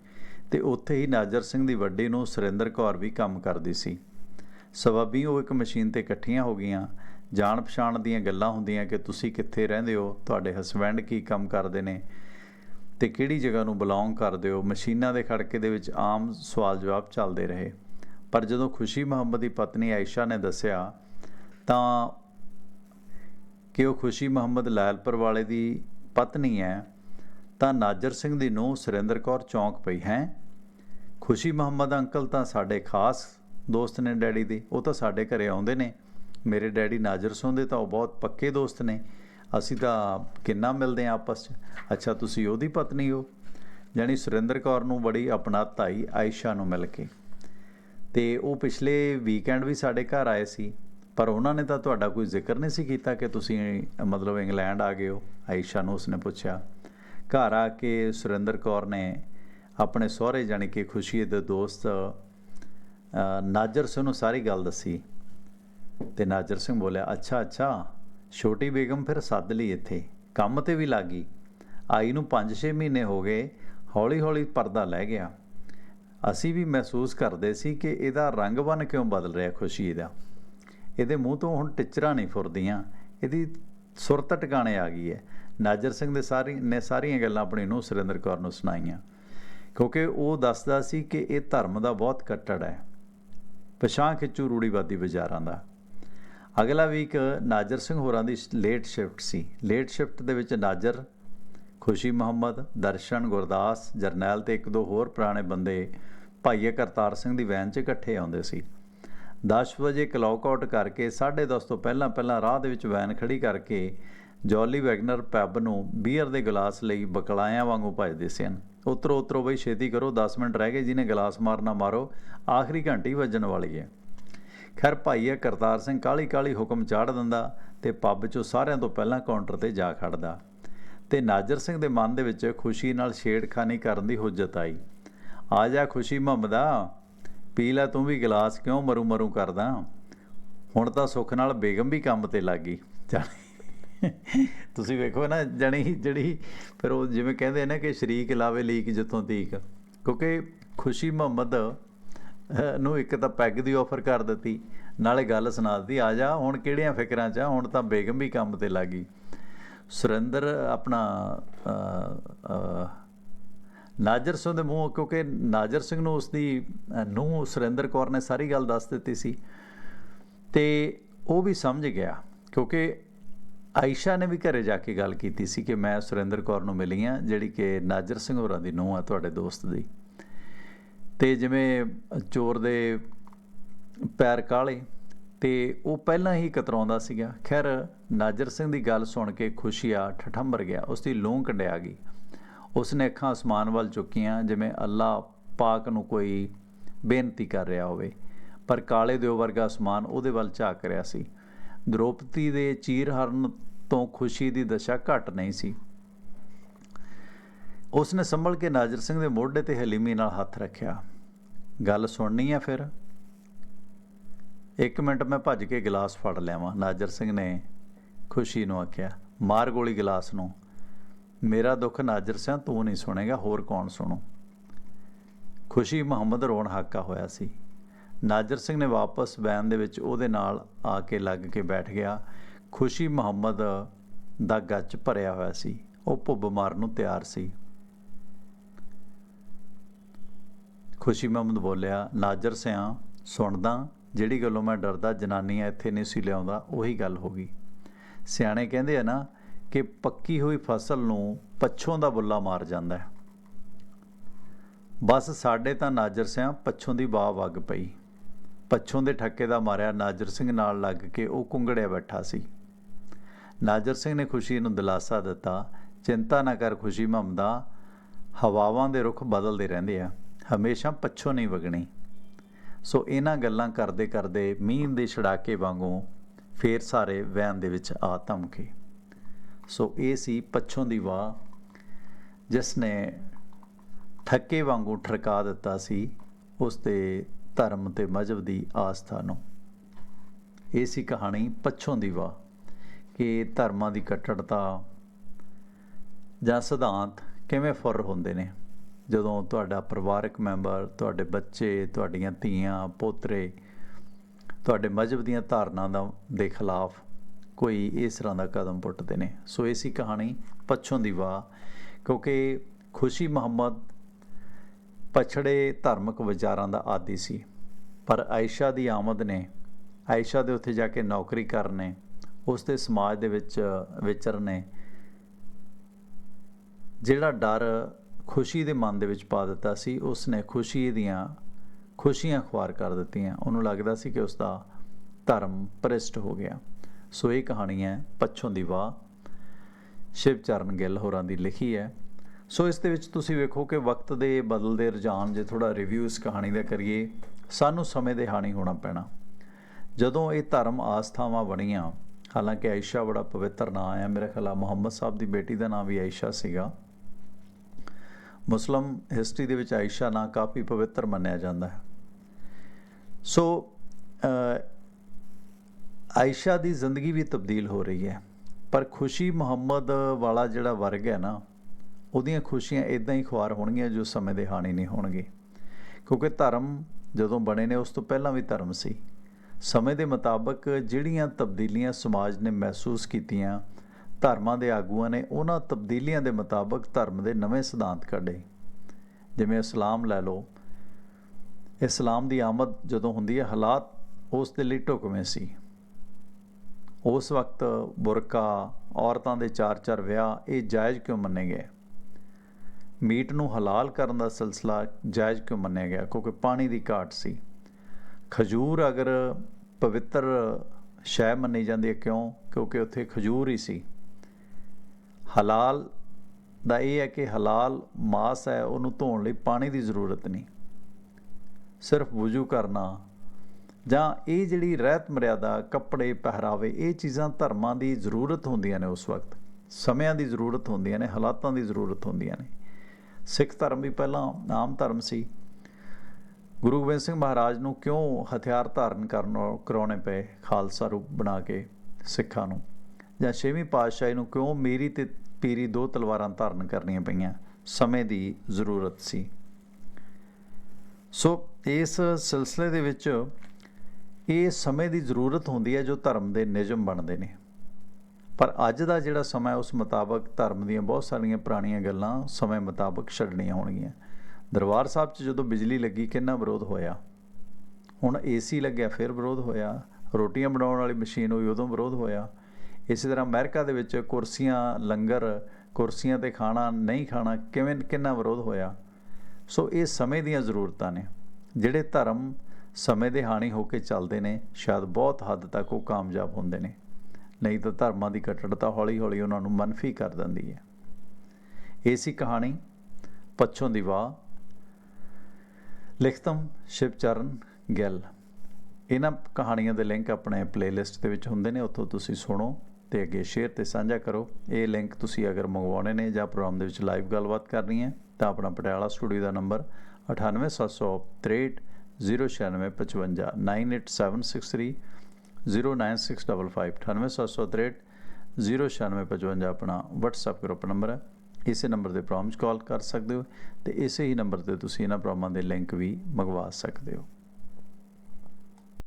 ਤੇ ਉੱਥੇ ਹੀ ਨਾਜਰ ਸਿੰਘ ਦੀ ਵੱਡੀ ਨੂੰ ਸੁਰਿੰਦਰ ਕੌਰ ਵੀ ਕੰਮ ਕਰਦੀ ਸੀ। ਸਬਬੀ ਉਹ ਇੱਕ ਮਸ਼ੀਨ ਤੇ ਇਕੱਠੀਆਂ ਹੋ ਗਈਆਂ। ਜਾਣ ਪਛਾਣ ਦੀਆਂ ਗੱਲਾਂ ਹੁੰਦੀਆਂ ਕਿ ਤੁਸੀਂ ਕਿੱਥੇ ਰਹਿੰਦੇ ਹੋ, ਤੁਹਾਡੇ ਹਸਬੈਂਡ ਕੀ ਕੰਮ ਕਰਦੇ ਨੇ ਤੇ ਕਿਹੜੀ ਜਗ੍ਹਾ ਨੂੰ ਬਿਲੋਂਗ ਕਰਦੇ ਹੋ, ਮਸ਼ੀਨਾਂ ਦੇ ਖੜਕੇ ਦੇ ਵਿੱਚ ਆਮ ਸਵਾਲ ਜਵਾਬ ਚੱਲਦੇ ਰਹੇ। ਪਰ ਜਦੋਂ ਖੁਸ਼ੀ ਮੁਹੰਮਦ ਦੀ ਪਤਨੀ ਆਇਸ਼ਾ ਨੇ ਦੱਸਿਆ, ਤਾਂ ਕਿ ਉਹ ਖੁਸ਼ੀ ਮੁਹੰਮਦ ਲਾਇਲਪੁਰ ਵਾਲੇ ਦੀ ਪਤਨੀ ਹੈ, ਤਾਂ ਨਾਜਰ ਸਿੰਘ ਦੀ ਨੂੰਹ ਸੁਰਿੰਦਰ ਕੌਰ ਚੌਂਕ ਪਈ ਹੈ। ਖੁਸ਼ੀ ਮੁਹੰਮਦ ਅੰਕਲ ਤਾਂ ਸਾਡੇ ਖਾਸ ਦੋਸਤ ਨੇ ਡੈਡੀ ਦੇ, ਉਹ ਤਾਂ ਸਾਡੇ ਘਰੇ ਆਉਂਦੇ ਨੇ। ਮੇਰੇ ਡੈਡੀ ਨਾਜਰ ਸਿੰਘ ਦੇ ਤਾਂ ਉਹ ਬਹੁਤ ਪੱਕੇ ਦੋਸਤ ਨੇ। ਅਸੀਂ ਤਾਂ ਕਿੰਨਾ ਮਿਲਦੇ ਆ ਆਪਸ 'ਚ। ਅੱਛਾ ਤੁਸੀਂ ਉਹਦੀ ਪਤਨੀ ਹੋ? ਜਾਨੀ ਸੁਰਿੰਦਰ ਕੌਰ ਨੂੰ ਬੜੀ ਅਪਣਾਤ ਆਈ ਆਇਸ਼ਾ ਨੂੰ ਮਿਲ ਕੇ। ਤੇ ਉਹ ਪਿਛਲੇ ਵੀਕਐਂਡ ਵੀ ਸਾਡੇ ਘਰ ਆਏ ਸੀ। ਪਰ ਉਹਨਾਂ ਨੇ ਤਾਂ ਤੁਹਾਡਾ ਕੋਈ ਜ਼ਿਕਰ ਨਹੀਂ ਸੀ ਕੀਤਾ ਕਿ ਤੁਸੀਂ ਮਤਲਬ ਇੰਗਲੈਂਡ ਆ ਗਏ ਹੋ? ਆਇਸ਼ਾ ਨੂੰ ਉਸਨੇ ਪੁੱਛਿਆ। ਘਰ ਆ ਕੇ ਸੁਰਿੰਦਰ ਕੌਰ ਨੇ ਆਪਣੇ ਸਹੁਰੇ ਜਾਣੀ ਕਿ ਖੁਸ਼ੀ ਦੇ ਦੋਸਤ ਅ, ਨਾਜਰ ਸਿੰਘ ਨੂੰ ਸਾਰੀ ਗੱਲ ਦੱਸੀ। ਤੇ ਨਾਜਰ ਸਿੰਘ ਬੋਲਿਆ, ਅੱਛਾ ਅੱਛਾ, ਛੋਟੀ ਬੇਗਮ ਫਿਰ ਸੱਦ ਲਈ ਇੱਥੇ, ਕੰਮ ਤੇ ਵੀ ਲੱਗੀ। ਆਈ ਨੂੰ 5-6 ਮਹੀਨੇ ਹੋ ਗਏ, ਹੌਲੀ-ਹੌਲੀ ਪਰਦਾ ਲੈ ਗਿਆ। ਅਸੀਂ ਵੀ ਮਹਿਸੂਸ ਕਰਦੇ ਸੀ ਕਿ ਇਹਦਾ ਰੰਗ ਬਨ ਕਿਉਂ ਬਦਲ ਰਿਹਾ ਖੁਸ਼ੀ ਦਾ। ਇਹਦੇ ਮੂੰਹ ਤੋਂ ਹੁਣ ਟਿਚਰਾਂ ਨਹੀਂ ਫੁਰਦੀਆਂ, ਇਹਦੀ ਸੁਰਤ ਟਿਕਾਣੇ ਆ ਗਈ ਹੈ। ਨਾਜਰ ਸਿੰਘ ਦੇ ਸਾਰੀ, ਨੇ ਸਾਰੀਆਂ ਗੱਲਾਂ ਆਪਣੀ ਨੂੰ ਸੁਰਿੰਦਰ ਕੌਰ ਨੂੰ ਸੁਣਾਈਆਂ, ਕਿਉਂਕਿ ਉਹ ਦੱਸਦਾ ਸੀ ਕਿ ਇਹ ਧਰਮ ਦਾ ਬਹੁਤ ਕੱਟੜ ਹੈ। ਪਛਾਂ ਖਿੱਚੂ ਰੂੜੀਵਾਦੀ ਵਿਚਾਰਾਂ ਦਾ। ਅਗਲਾ ਵੀਕ ਨਾਜਰ ਸਿੰਘ ਹੋਰਾਂ ਦੀ ਲੇਟ ਸ਼ਿਫਟ ਸੀ। ਲੇਟ ਸ਼ਿਫਟ ਦੇ ਵਿੱਚ ਨਾਜਰ, ਖੁਸ਼ੀ ਮੁਹੰਮਦ, ਦਰਸ਼ਨ, ਗੁਰਦਾਸ, ਜਰਨੈਲ ਤੇ ਇੱਕ ਦੋ ਹੋਰ ਪੁਰਾਣੇ ਬੰਦੇ ਭਾਈਏ ਕਰਤਾਰ ਸਿੰਘ ਦੀ ਵੈਨ 'ਚ ਇਕੱਠੇ ਆਉਂਦੇ ਸੀ। 10 ਵਜੇ ਕਲੌਕ ਆਊਟ ਕਰਕੇ 10:30 ਤੋਂ ਪਹਿਲਾਂ ਪਹਿਲਾਂ ਰਾਹ ਦੇ ਵਿੱਚ ਵੈਨ ਖੜੀ ਕਰਕੇ ਜੌਲੀ ਵੈਗਨਰ ਪੈਬ ਨੂੰ ਬੀਅਰ ਦੇ ਗਲਾਸ ਲਈ ਬਕਲਾਇਆਂ ਵਾਂਗੂ ਭਜਦੇ ਸਨ। ਉਤਰੋ ਉਤਰੋ ਬਈ ਛੇਤੀ ਕਰੋ 10 ਮਿੰਟ ਰਹਿ ਗਏ, ਜਿਹਨੇ ਗਲਾਸ ਮਾਰਨਾ ਮਾਰੋ, ਆਖਰੀ ਘੰਟੀ ਵੱਜਣ ਵਾਲੀ ਹੈ। ਖੈਰ ਭਾਈਆ ਕਰਤਾਰ ਸਿੰਘ ਕਾਲੀ ਕਾਲੀ ਹੁਕਮ ਚਾੜ ਦਿੰਦਾ ਤੇ ਪੱਬ 'ਚੋਂ ਸਾਰਿਆਂ ਤੋਂ ਪਹਿਲਾਂ ਕਾਊਂਟਰ ਤੇ ਜਾ ਖੜਦਾ। ਤੇ ਨਾਜਰ ਸਿੰਘ ਦੇ ਮਨ ਦੇ ਵਿੱਚ ਖੁਸ਼ੀ ਨਾਲ ਛੇੜਖਾਨੀ ਕਰਨ ਦੀ ਹੁਜਤ ਆਈ। ਆ ਜਾ ਖੁਸ਼ੀ ਮੁਹੰਮਦਾ, ਪੀ ਲੈ ਤੂੰ ਵੀ ਗਲਾਸ ਕਿਉਂ ਮਰੂ ਮਰੂ ਕਰਦਾ? ਹੁਣ ਤਾਂ ਸੁੱਖ ਨਾਲ ਬੇਗਮ ਵੀ ਕੰਮ ਤੇ ਲੱਗ ਗਈ। ਤੁਸੀਂ ਵੇਖੋ ਨਾ, ਜਣੀ ਜਿਹੜੀ ਫਿਰ ਉਹ ਜਿਵੇਂ ਕਹਿੰਦੇ ਨੇ ਕਿ ਸ਼ਰੀਕ ਲਾਵੇ ਲੀਕ ਜਿੱਥੋਂ ਤੀਕ। ਕਿਉਂਕਿ ਖੁਸ਼ੀ ਮੁਹੰਮਦ ਨੂੰ ਇੱਕ ਤਾਂ ਪੈਗ ਦੀ ਆਫਰ ਕਰ ਦਿੱਤੀ, ਨਾਲੇ ਗੱਲ ਸੁਣਾ ਦਿੱਤੀ ਆ ਜਾ, ਹੁਣ ਕਿਹੜੀਆਂ ਫਿਕਰਾਂ 'ਚ ਆ? ਹੁਣ ਤਾਂ ਬੇਗਮ ਵੀ ਕੰਮ ਤੇ ਲੱਗ ਗਈ। ਸੁਰਿੰਦਰ ਆਪਣਾ ਨਾਜਰ ਸਿੰਘ ਦੇ ਮੂੰਹ, ਕਿਉਂਕਿ ਨਾਜਰ ਸਿੰਘ ਨੂੰ ਉਸਦੀ ਨੂੰ ਸੁਰਿੰਦਰ ਕੌਰ ਨੇ ਸਾਰੀ ਗੱਲ ਦੱਸ ਦਿੱਤੀ ਸੀ। ਤੇ ਉਹ ਵੀ ਸਮਝ ਗਿਆ, ਕਿਉਂਕਿ ਆਇਸ਼ਾ ਨੇ ਵੀ ਘਰੇ ਜਾ ਕੇ ਗੱਲ ਕੀਤੀ ਸੀ ਕਿ ਮੈਂ ਸੁਰਿੰਦਰ ਕੌਰ ਨੂੰ ਮਿਲੀ ਆ, ਜਿਹੜੀ ਕਿ ਨਾਜਰ ਸਿੰਘ ਹੋਰਾਂ ਦੀ ਨੂੰਹ ਆ, ਤੁਹਾਡੇ ਦੋਸਤ ਦੀ। ਤੇ ਜਿਵੇਂ ਚੋਰ ਦੇ ਪੈਰ ਕਾਲੇ ਤੇ ਉਹ ਪਹਿਲਾਂ ਹੀ ਕਤਰਾਉਂਦਾ ਸੀਗਾ। ਖੈਰ, ਨਾਜਰ ਸਿੰਘ ਦੀ ਗੱਲ ਸੁਣ ਕੇ ਖੁਸ਼ੀਆ ਠਠੰਬਰ ਗਿਆ ਉਸ ਦੀ ਲੂੰ ਕੰਡਿਆ ਗਈ। ਉਸਨੇ ਅੱਖਾਂ ਅਸਮਾਨ ਵੱਲ ਚੁੱਕੀਆਂ, ਜਿਵੇਂ ਅੱਲਾ ਪਾਕ ਨੂੰ ਕੋਈ ਬੇਨਤੀ ਕਰ ਰਿਹਾ ਹੋਵੇ। ਪਰ ਕਾਲੇ ਦਿਓ ਵਰਗਾ ਅਸਮਾਨ ਉਹਦੇ ਵੱਲ ਝਾਕ ਰਿਹਾ ਸੀ। ਦ੍ਰੋਪਦੀ ਦੇ ਚੀਰ ਹਰਨ ਤੋਂ ਖੁਸ਼ੀ ਦੀ ਦਸ਼ਾ ਘਟ ਨਹੀਂ ਸੀ। ਉਸਨੇ ਸੰਭਲ ਕੇ ਨਾਜਰ ਸਿੰਘ ਦੇ ਮੋਢੇ ਤੇ ਹਲੀਮੀ ਨਾਲ ਹੱਥ ਰੱਖਿਆ। ਗੱਲ ਸੁਣਨੀ ਆ ਫਿਰ? ਇੱਕ ਮਿੰਟ ਮੈਂ ਭੱਜ ਕੇ ਗਲਾਸ ਫੜ ਲਿਆਵਾਂ, ਨਾਜਰ ਸਿੰਘ ਨੇ ਖੁਸ਼ੀ ਨੂੰ ਆਖਿਆ। ਮਾਰ ਗੋਲੀ ਗਲਾਸ ਨੂੰ। ਮੇਰਾ ਦੁੱਖ ਨਾਜਰ ਸਿੰਘ ਤੂੰ ਨਹੀਂ ਸੁਣੇਗਾ, ਹੋਰ ਕੌਣ ਸੁਣੂ? ਖੁਸ਼ੀ ਮੁਹੰਮਦ ਰੋਣ ਹਾਕਾ ਹੋਇਆ ਸੀ। ਨਾਜਰ ਸਿੰਘ ਨੇ ਵਾਪਸ ਵੈਨ ਦੇ ਵਿੱਚ ਉਹਦੇ ਨਾਲ ਆ ਕੇ ਲੱਗ ਕੇ ਬੈਠ ਗਿਆ। ਖੁਸ਼ੀ ਮੁਹੰਮਦ ਦਾ ਗੱਚ ਭਰਿਆ ਹੋਇਆ ਸੀ। ਉਹ ਭੁੱਬ ਮਾਰਨ ਨੂੰ ਤਿਆਰ ਸੀ। ਖੁਸ਼ੀ ਮੁਹੰਮਦ ਬੋਲਿਆ, ਨਾਜਰ ਸਿਆਂ, ਸੁਣਦਾ, ਜਿਹੜੀ ਗੱਲੋਂ ਮੈਂ ਡਰਦਾ ਜਨਾਨੀਆਂ ਇੱਥੇ ਨਹੀਂ ਸੀ ਲਿਆਉਂਦਾ। ਉਹੀ ਗੱਲ ਹੋ ਗਈ। ਸਿਆਣੇ ਕਹਿੰਦੇ ਆ ਨਾ ਕਿ ਪੱਕੀ ਹੋਈ ਫਸਲ ਨੂੰ ਪੱਛੋਂ ਦਾ ਬੁੱਲਾ ਮਾਰ ਜਾਂਦਾ ਹੈ ਬਸ ਸਾਡੇ ਤਾਂ ਨਾਜਰ ਸਿਆਂ ਪੱਛੋਂ ਦੀ ਬਾਹ ਵਗ ਪਈ। ਪੱਛੋਂ ਦੇ ਠੱਕੇ ਦਾ ਮਾਰਿਆ ਨਾਜਰ ਸਿੰਘ ਨਾਲ ਲੱਗ ਕੇ ਉਹ ਕੁੰਗੜਿਆ ਬੈਠਾ ਸੀ। ਨਾਜਰ ਸਿੰਘ ਨੇ ਖੁਸ਼ੀ ਨੂੰ ਦਿਲਾਸਾ ਦਿੱਤਾ, ਚਿੰਤਾ ਨਾ ਕਰ ਖੁਸ਼ੀ ਮਮਦਾ ਹਵਾਵਾਂ ਦੇ ਰੁਖ ਬਦਲਦੇ ਰਹਿੰਦੇ ਆ। ਹਮੇਸ਼ਾ ਪੱਛੋਂ ਨਹੀਂ ਵਗਣੀ। ਸੋ ਇਹਨਾਂ ਗੱਲਾਂ ਕਰਦੇ ਕਰਦੇ ਮੀਂਹ ਦੇ ਛੜਾਕੇ ਵਾਂਗੂ ਫੇਰ ਸਾਰੇ ਵੈਨ ਦੇ ਵਿੱਚ ਆ ਧਮਕੇ। ਸੋ ਇਹ ਸੀ ਪੱਛੋਂ ਦੀ ਵਾਹ, ਜਿਸ ਨੇ ਠੱਕੇ ਵਾਂਗੂ ਠਰਕਾ ਦਿੱਤਾ ਸੀ ਉਸ ਦੇ ਧਰਮ ਤੇ ਮਜਬ ਦੀ ਆਸਥਾ ਨੂੰ। ਇਹ ਸੀ ਕਹਾਣੀ ਪੱਛੋਂ ਦੀ ਵਾਹ, ਕਿ ਧਰਮਾਂ ਦੀ ਕੱਟੜਤਾ ਜਾਂ ਸਿਧਾਂਤ ਕਿਵੇਂ ਫੁਰ ਹੁੰਦੇ ਨੇ। ਜਦੋਂ ਤੁਹਾਡਾ ਪਰਿਵਾਰਕ ਮੈਂਬਰ, ਤੁਹਾਡੇ ਬੱਚੇ, ਤੁਹਾਡੀਆਂ ਧੀਆਂ, ਪੋਤਰੇ, ਤੁਹਾਡੇ ਮਜ਼ਹਬ ਦੀਆਂ ਧਾਰਨਾ ਦਾ ਦੇ ਖਿਲਾਫ ਕੋਈ ਇਸ ਤਰ੍ਹਾਂ ਦਾ ਕਦਮ ਪੁੱਟਦੇ ਨੇ। ਸੋ ਇਹ ਸੀ ਕਹਾਣੀ ਪੱਛੋਂ ਦੀ ਵਾਹ, ਕਿਉਂਕਿ ਖੁਸ਼ੀ ਮੁਹੰਮਦ ਪਛੜੇ ਧਾਰਮਿਕ ਵਿਚਾਰਾਂ ਦਾ ਆਦੀ ਸੀ। ਪਰ ਆਇਸ਼ਾ ਦੀ ਆਮਦ ਨੇ, ਆਇਸ਼ਾ ਦੇ ਉੱਥੇ ਜਾ ਕੇ ਨੌਕਰੀ ਕਰਨੇ, ਉਸ ਦੇ ਸਮਾਜ ਦੇ ਵਿੱਚ ਵਿਚਰਨੇ, ਜਿਹੜਾ ਡਰ ਖੁਸ਼ੀ ਦੇ ਮਨ ਦੇ ਵਿੱਚ ਪਾ ਦਿੱਤਾ ਸੀ ਉਸ ਨੇ ਖੁਸ਼ੀ ਦੀਆਂ ਖੁਸ਼ੀਆਂ ਖੁਆਰ ਕਰ ਦਿੱਤੀਆਂ। ਉਹਨੂੰ ਲੱਗਦਾ ਸੀ ਕਿ ਉਸ ਦਾ ਧਰਮ ਭ੍ਰਿਸ਼ਟ ਹੋ ਗਿਆ। ਸੋ ਇਹ ਕਹਾਣੀ ਹੈ ਪੱਛੋਂ ਦੀ ਵਾਹ। ਸ਼ਿਵਚਰਨ ਗਿੱਲ ਹੋਰਾਂ ਦੀ ਲਿਖੀ ਹੈ। ਸੋ ਇਸ ਦੇ ਵਿੱਚ ਤੁਸੀਂ ਵੇਖੋ ਕਿ ਵਕਤ ਦੇ ਬਦਲਦੇ ਰੁਝਾਨ, ਜੇ ਥੋੜਾ ਰਿਵਿਊ ਇਸ ਕਹਾਣੀ ਦਾ ਕਰੀਏ, ਸਾਨੂੰ ਸਮੇਂ ਦੇ ਹਾਣੀ ਹੋਣਾ ਪੈਣਾ। ਜਦੋਂ ਇਹ ਧਰਮ ਆਸਥਾਵਾਂ ਬਣੀਆਂ, ਹਾਲਾਂਕਿ ਆਇਸ਼ਾ ਬੜਾ ਪਵਿੱਤਰ ਨਾਂ ਹੈ ਮੇਰੇ ਖਿਆਲ ਆ ਮੁਹੰਮਦ ਸਾਹਿਬ ਦੀ ਬੇਟੀ ਦਾ ਨਾਮ ਵੀ ਆਇਸ਼ਾ ਸੀਗਾ। ਮੁਸਲਮ ਹਿਸਟਰੀ ਦੇ ਵਿੱਚ ਆਇਸ਼ਾ ਨਾਂ ਕਾਫੀ ਪਵਿੱਤਰ ਮੰਨਿਆ ਜਾਂਦਾ ਹੈ। ਸੋ ਆਇਸ਼ਾ ਦੀ ਜ਼ਿੰਦਗੀ ਵੀ ਤਬਦੀਲ ਹੋ ਰਹੀ ਹੈ। ਪਰ ਖੁਸ਼ੀ ਮੁਹੰਮਦ ਵਾਲਾ ਜਿਹੜਾ ਵਰਗ ਹੈ ਨਾ, ਉਹਦੀਆਂ ਖੁਸ਼ੀਆਂ ਇਦਾਂ ਹੀ ਖੁਆਰ ਹੋਣਗੀਆਂ ਜੋ ਸਮੇਂ ਦੇ ਹਾਣੀ ਨਹੀਂ ਹੋਣਗੇ। ਕਿਉਂਕਿ ਧਰਮ ਜਦੋਂ ਬਣੇ ਨੇ, ਉਸ ਤੋਂ ਪਹਿਲਾਂ ਵੀ ਧਰਮ ਸੀ। ਸਮੇਂ ਦੇ ਮੁਤਾਬਕ ਜਿਹੜੀਆਂ ਤਬਦੀਲੀਆਂ ਸਮਾਜ ਨੇ ਮਹਿਸੂਸ ਕੀਤੀਆਂ ਧਰਮਾਂ ਦੇ ਆਗੂਆਂ ਨੇ ਉਹਨਾਂ ਤਬਦੀਲੀਆਂ ਦੇ ਮੁਤਾਬਕ ਧਰਮ ਦੇ ਨਵੇਂ ਸਿਧਾਂਤ ਕੱਢੇ। ਜਿਵੇਂ ਇਸਲਾਮ ਲੈ ਲਓ। ਇਸਲਾਮ ਦੀ ਆਮਦ ਜਦੋਂ ਹੁੰਦੀ ਹੈ, ਹਾਲਾਤ ਉਸ ਦੇ ਲਈ ਢੁਕਵੇਂ ਸੀ। ਉਸ ਵਕਤ ਬੁਰਕਾ, ਔਰਤਾਂ ਦੇ ਚਾਰ ਚਾਰ ਵਿਆਹ, ਇਹ ਜਾਇਜ਼ ਕਿਉਂ ਮੰਨੇ ਗਏ? ਮੀਟ ਨੂੰ ਹਲਾਲ ਕਰਨ ਦਾ ਸਿਲਸਿਲਾ ਜਾਇਜ਼ ਕਿਉਂ ਮੰਨਿਆ ਗਿਆ? ਕਿਉਂਕਿ ਪਾਣੀ ਦੀ ਘਾਟ ਸੀ। ਖਜੂਰ ਅਗਰ ਪਵਿੱਤਰ ਸ਼ੈ ਮੰਨੀ ਜਾਂਦੀ ਹੈ ਕਿਉਂ? ਕਿਉਂਕਿ ਉੱਥੇ ਖਜੂਰ ਹੀ ਸੀ। ਹਲਾਲ ਦਾ ਇਹ ਹੈ ਕਿ ਹਲਾਲ ਮਾਸ ਹੈ, ਉਹਨੂੰ ਧੋਣ ਲਈ ਪਾਣੀ ਦੀ ਜ਼ਰੂਰਤ ਨਹੀਂ। ਸਿਰਫ ਵੁਜੂ ਕਰਨਾ ਜਾਂ ਇਹ ਜਿਹੜੀ ਰਹਿਤ ਮਰਿਆਦਾ, ਕੱਪੜੇ, ਪਹਿਰਾਵੇ, ਇਹ ਚੀਜ਼ਾਂ ਧਰਮਾਂ ਦੀ ਜ਼ਰੂਰਤ ਹੁੰਦੀਆਂ ਨੇ ਉਸ ਵਕਤ। ਸਮਿਆਂ ਦੀ ਜ਼ਰੂਰਤ ਹੁੰਦੀਆਂ ਨੇ, ਹਾਲਾਤਾਂ ਦੀ ਜ਼ਰੂਰਤ ਹੁੰਦੀਆਂ ਨੇ। ਸਿੱਖ ਧਰਮ ਵੀ ਪਹਿਲਾਂ ਆਮ ਧਰਮ ਸੀ। ਗੁਰੂ ਗੋਬਿੰਦ ਸਿੰਘ ਮਹਾਰਾਜ ਨੂੰ ਕਿਉਂ ਹਥਿਆਰ ਧਾਰਨ ਕਰਨ ਕਰਾਉਣੇ ਪਏ, ਖਾਲਸਾ ਰੂਪ ਬਣਾ ਕੇ ਸਿੱਖਾਂ ਨੂੰ? ਜਾਂ ਛੇਵੀਂ ਪਾਤਸ਼ਾਹੀ ਨੂੰ ਕਿਉਂ ਮੇਰੀ ਤੇ ਪੀਰੀ ਦੋ ਤਲਵਾਰਾਂ ਧਾਰਨ ਕਰਨੀਆਂ ਪਈਆਂ? ਸਮੇਂ ਦੀ ਜ਼ਰੂਰਤ ਸੀ। ਸੋ ਇਸ ਸਿਲਸਿਲੇ ਦੇ ਵਿੱਚ ਇਹ ਸਮੇਂ ਦੀ ਜ਼ਰੂਰਤ ਹੁੰਦੀ ਹੈ ਜੋ ਧਰਮ ਦੇ ਨਿਯਮ ਬਣਦੇ ਨੇ। ਪਰ ਅੱਜ ਦਾ ਜਿਹੜਾ ਸਮਾਂ ਉਸ ਮੁਤਾਬਕ ਧਰਮ ਦੀਆਂ ਬਹੁਤ ਸਾਰੀਆਂ ਪੁਰਾਣੀਆਂ ਗੱਲਾਂ ਸਮੇਂ ਮੁਤਾਬਕ ਛੱਡਣੀਆਂ ਹੋਣਗੀਆਂ। ਦਰਬਾਰ ਸਾਹਿਬ 'ਚ ਜਦੋਂ ਬਿਜਲੀ ਲੱਗੀ, ਕਿੰਨਾ ਵਿਰੋਧ ਹੋਇਆ? ਹੁਣ ਏਸੀ ਲੱਗਿਆ, ਫਿਰ ਵਿਰੋਧ ਹੋਇਆ। ਰੋਟੀਆਂ ਬਣਾਉਣ ਵਾਲੀ ਮਸ਼ੀਨ ਹੋਈ, ਉਦੋਂ ਵਿਰੋਧ ਹੋਇਆ। ਇਸੇ ਤਰ੍ਹਾਂ ਅਮਰੀਕਾ ਦੇ ਵਿੱਚ ਕੁਰਸੀਆਂ, ਲੰਗਰ, ਕੁਰਸੀਆਂ ਤੇ ਖਾਣਾ ਨਹੀਂ ਖਾਣਾ ਕਿਵੇਂ, ਕਿੰਨਾ ਵਿਰੋਧ ਹੋਇਆ? ਸੋ ਇਹ ਸਮੇਂ ਦੀਆਂ ਜ਼ਰੂਰਤਾਂ ਨੇ, ਜਿਹੜੇ ਧਰਮ ਸਮੇਂ ਦੇ ਹਾਣੀ ਹੋ ਕੇ ਚੱਲਦੇ ਨੇ, ਸ਼ਾਇਦ ਬਹੁਤ ਹੱਦ ਤੱਕ ਉਹ ਕਾਮਯਾਬ ਹੁੰਦੇ ਨੇ। ਨਹੀਂ ਤਾਂ ਧਰਮਾਂ ਦੀ ਕੱਟੜਤਾ ਹੌਲੀ-ਹੌਲੀ ਉਹਨਾਂ ਨੂੰ ਮਨਫੀ ਕਰ ਦਿੰਦੀ ਹੈ। ਇਹ ਸੀ ਕਹਾਣੀ, ਪੱਛੋਂ ਦੀ ਵਾਹ। ਲਿਖਤਮ ਸ਼ਿਵਚਰਨ ਗਿੱਲ। ਇਹਨਾਂ ਕਹਾਣੀਆਂ ਦੇ ਲਿੰਕ ਆਪਣੇ ਪਲੇਲਿਸਟ ਦੇ ਵਿੱਚ ਹੁੰਦੇ ਨੇ, ਉੱਥੋਂ ਤੁਸੀਂ ਸੁਣੋ। ਤੇ ਅੱਗੇ ਸ਼ੇਅਰ ਤੇ ਸਾਂਝਾ ਕਰੋ। ਇਹ ਲਿੰਕ ਤੁਸੀਂ ਅਗਰ ਮੰਗਵਾਉਣੇ ਨੇ ਜਾਂ ਪ੍ਰੋਗਰਾਮ ਦੇ ਵਿੱਚ ਲਾਈਵ ਗੱਲਬਾਤ ਕਰਨੀ ਹੈ, ਤਾਂ ਆਪਣਾ ਪਟਿਆਲਾ ਸਟੂਡੀਓ ਦਾ ਨੰਬਰ 98763 09655 98763 09655 98763 09655 ਆਪਣਾ WhatsApp ਗਰੁੱਪ ਨੰਬਰ ਹੈ। ਇਸੇ ਨੰਬਰ ਦੇ ਪ੍ਰੋਗਰਾਮ 'ਚ ਕਾਲ ਕਰ ਸਕਦੇ ਹੋ ਤੇ ਇਸੇ ਹੀ ਨੰਬਰ ਤੇ ਤੁਸੀਂ ਇਹਨਾਂ ਪ੍ਰੋਗਰਾਮਾਂ ਦੇ ਲਿੰਕ ਵੀ ਮੰਗਵਾ ਸਕਦੇ ਹੋ।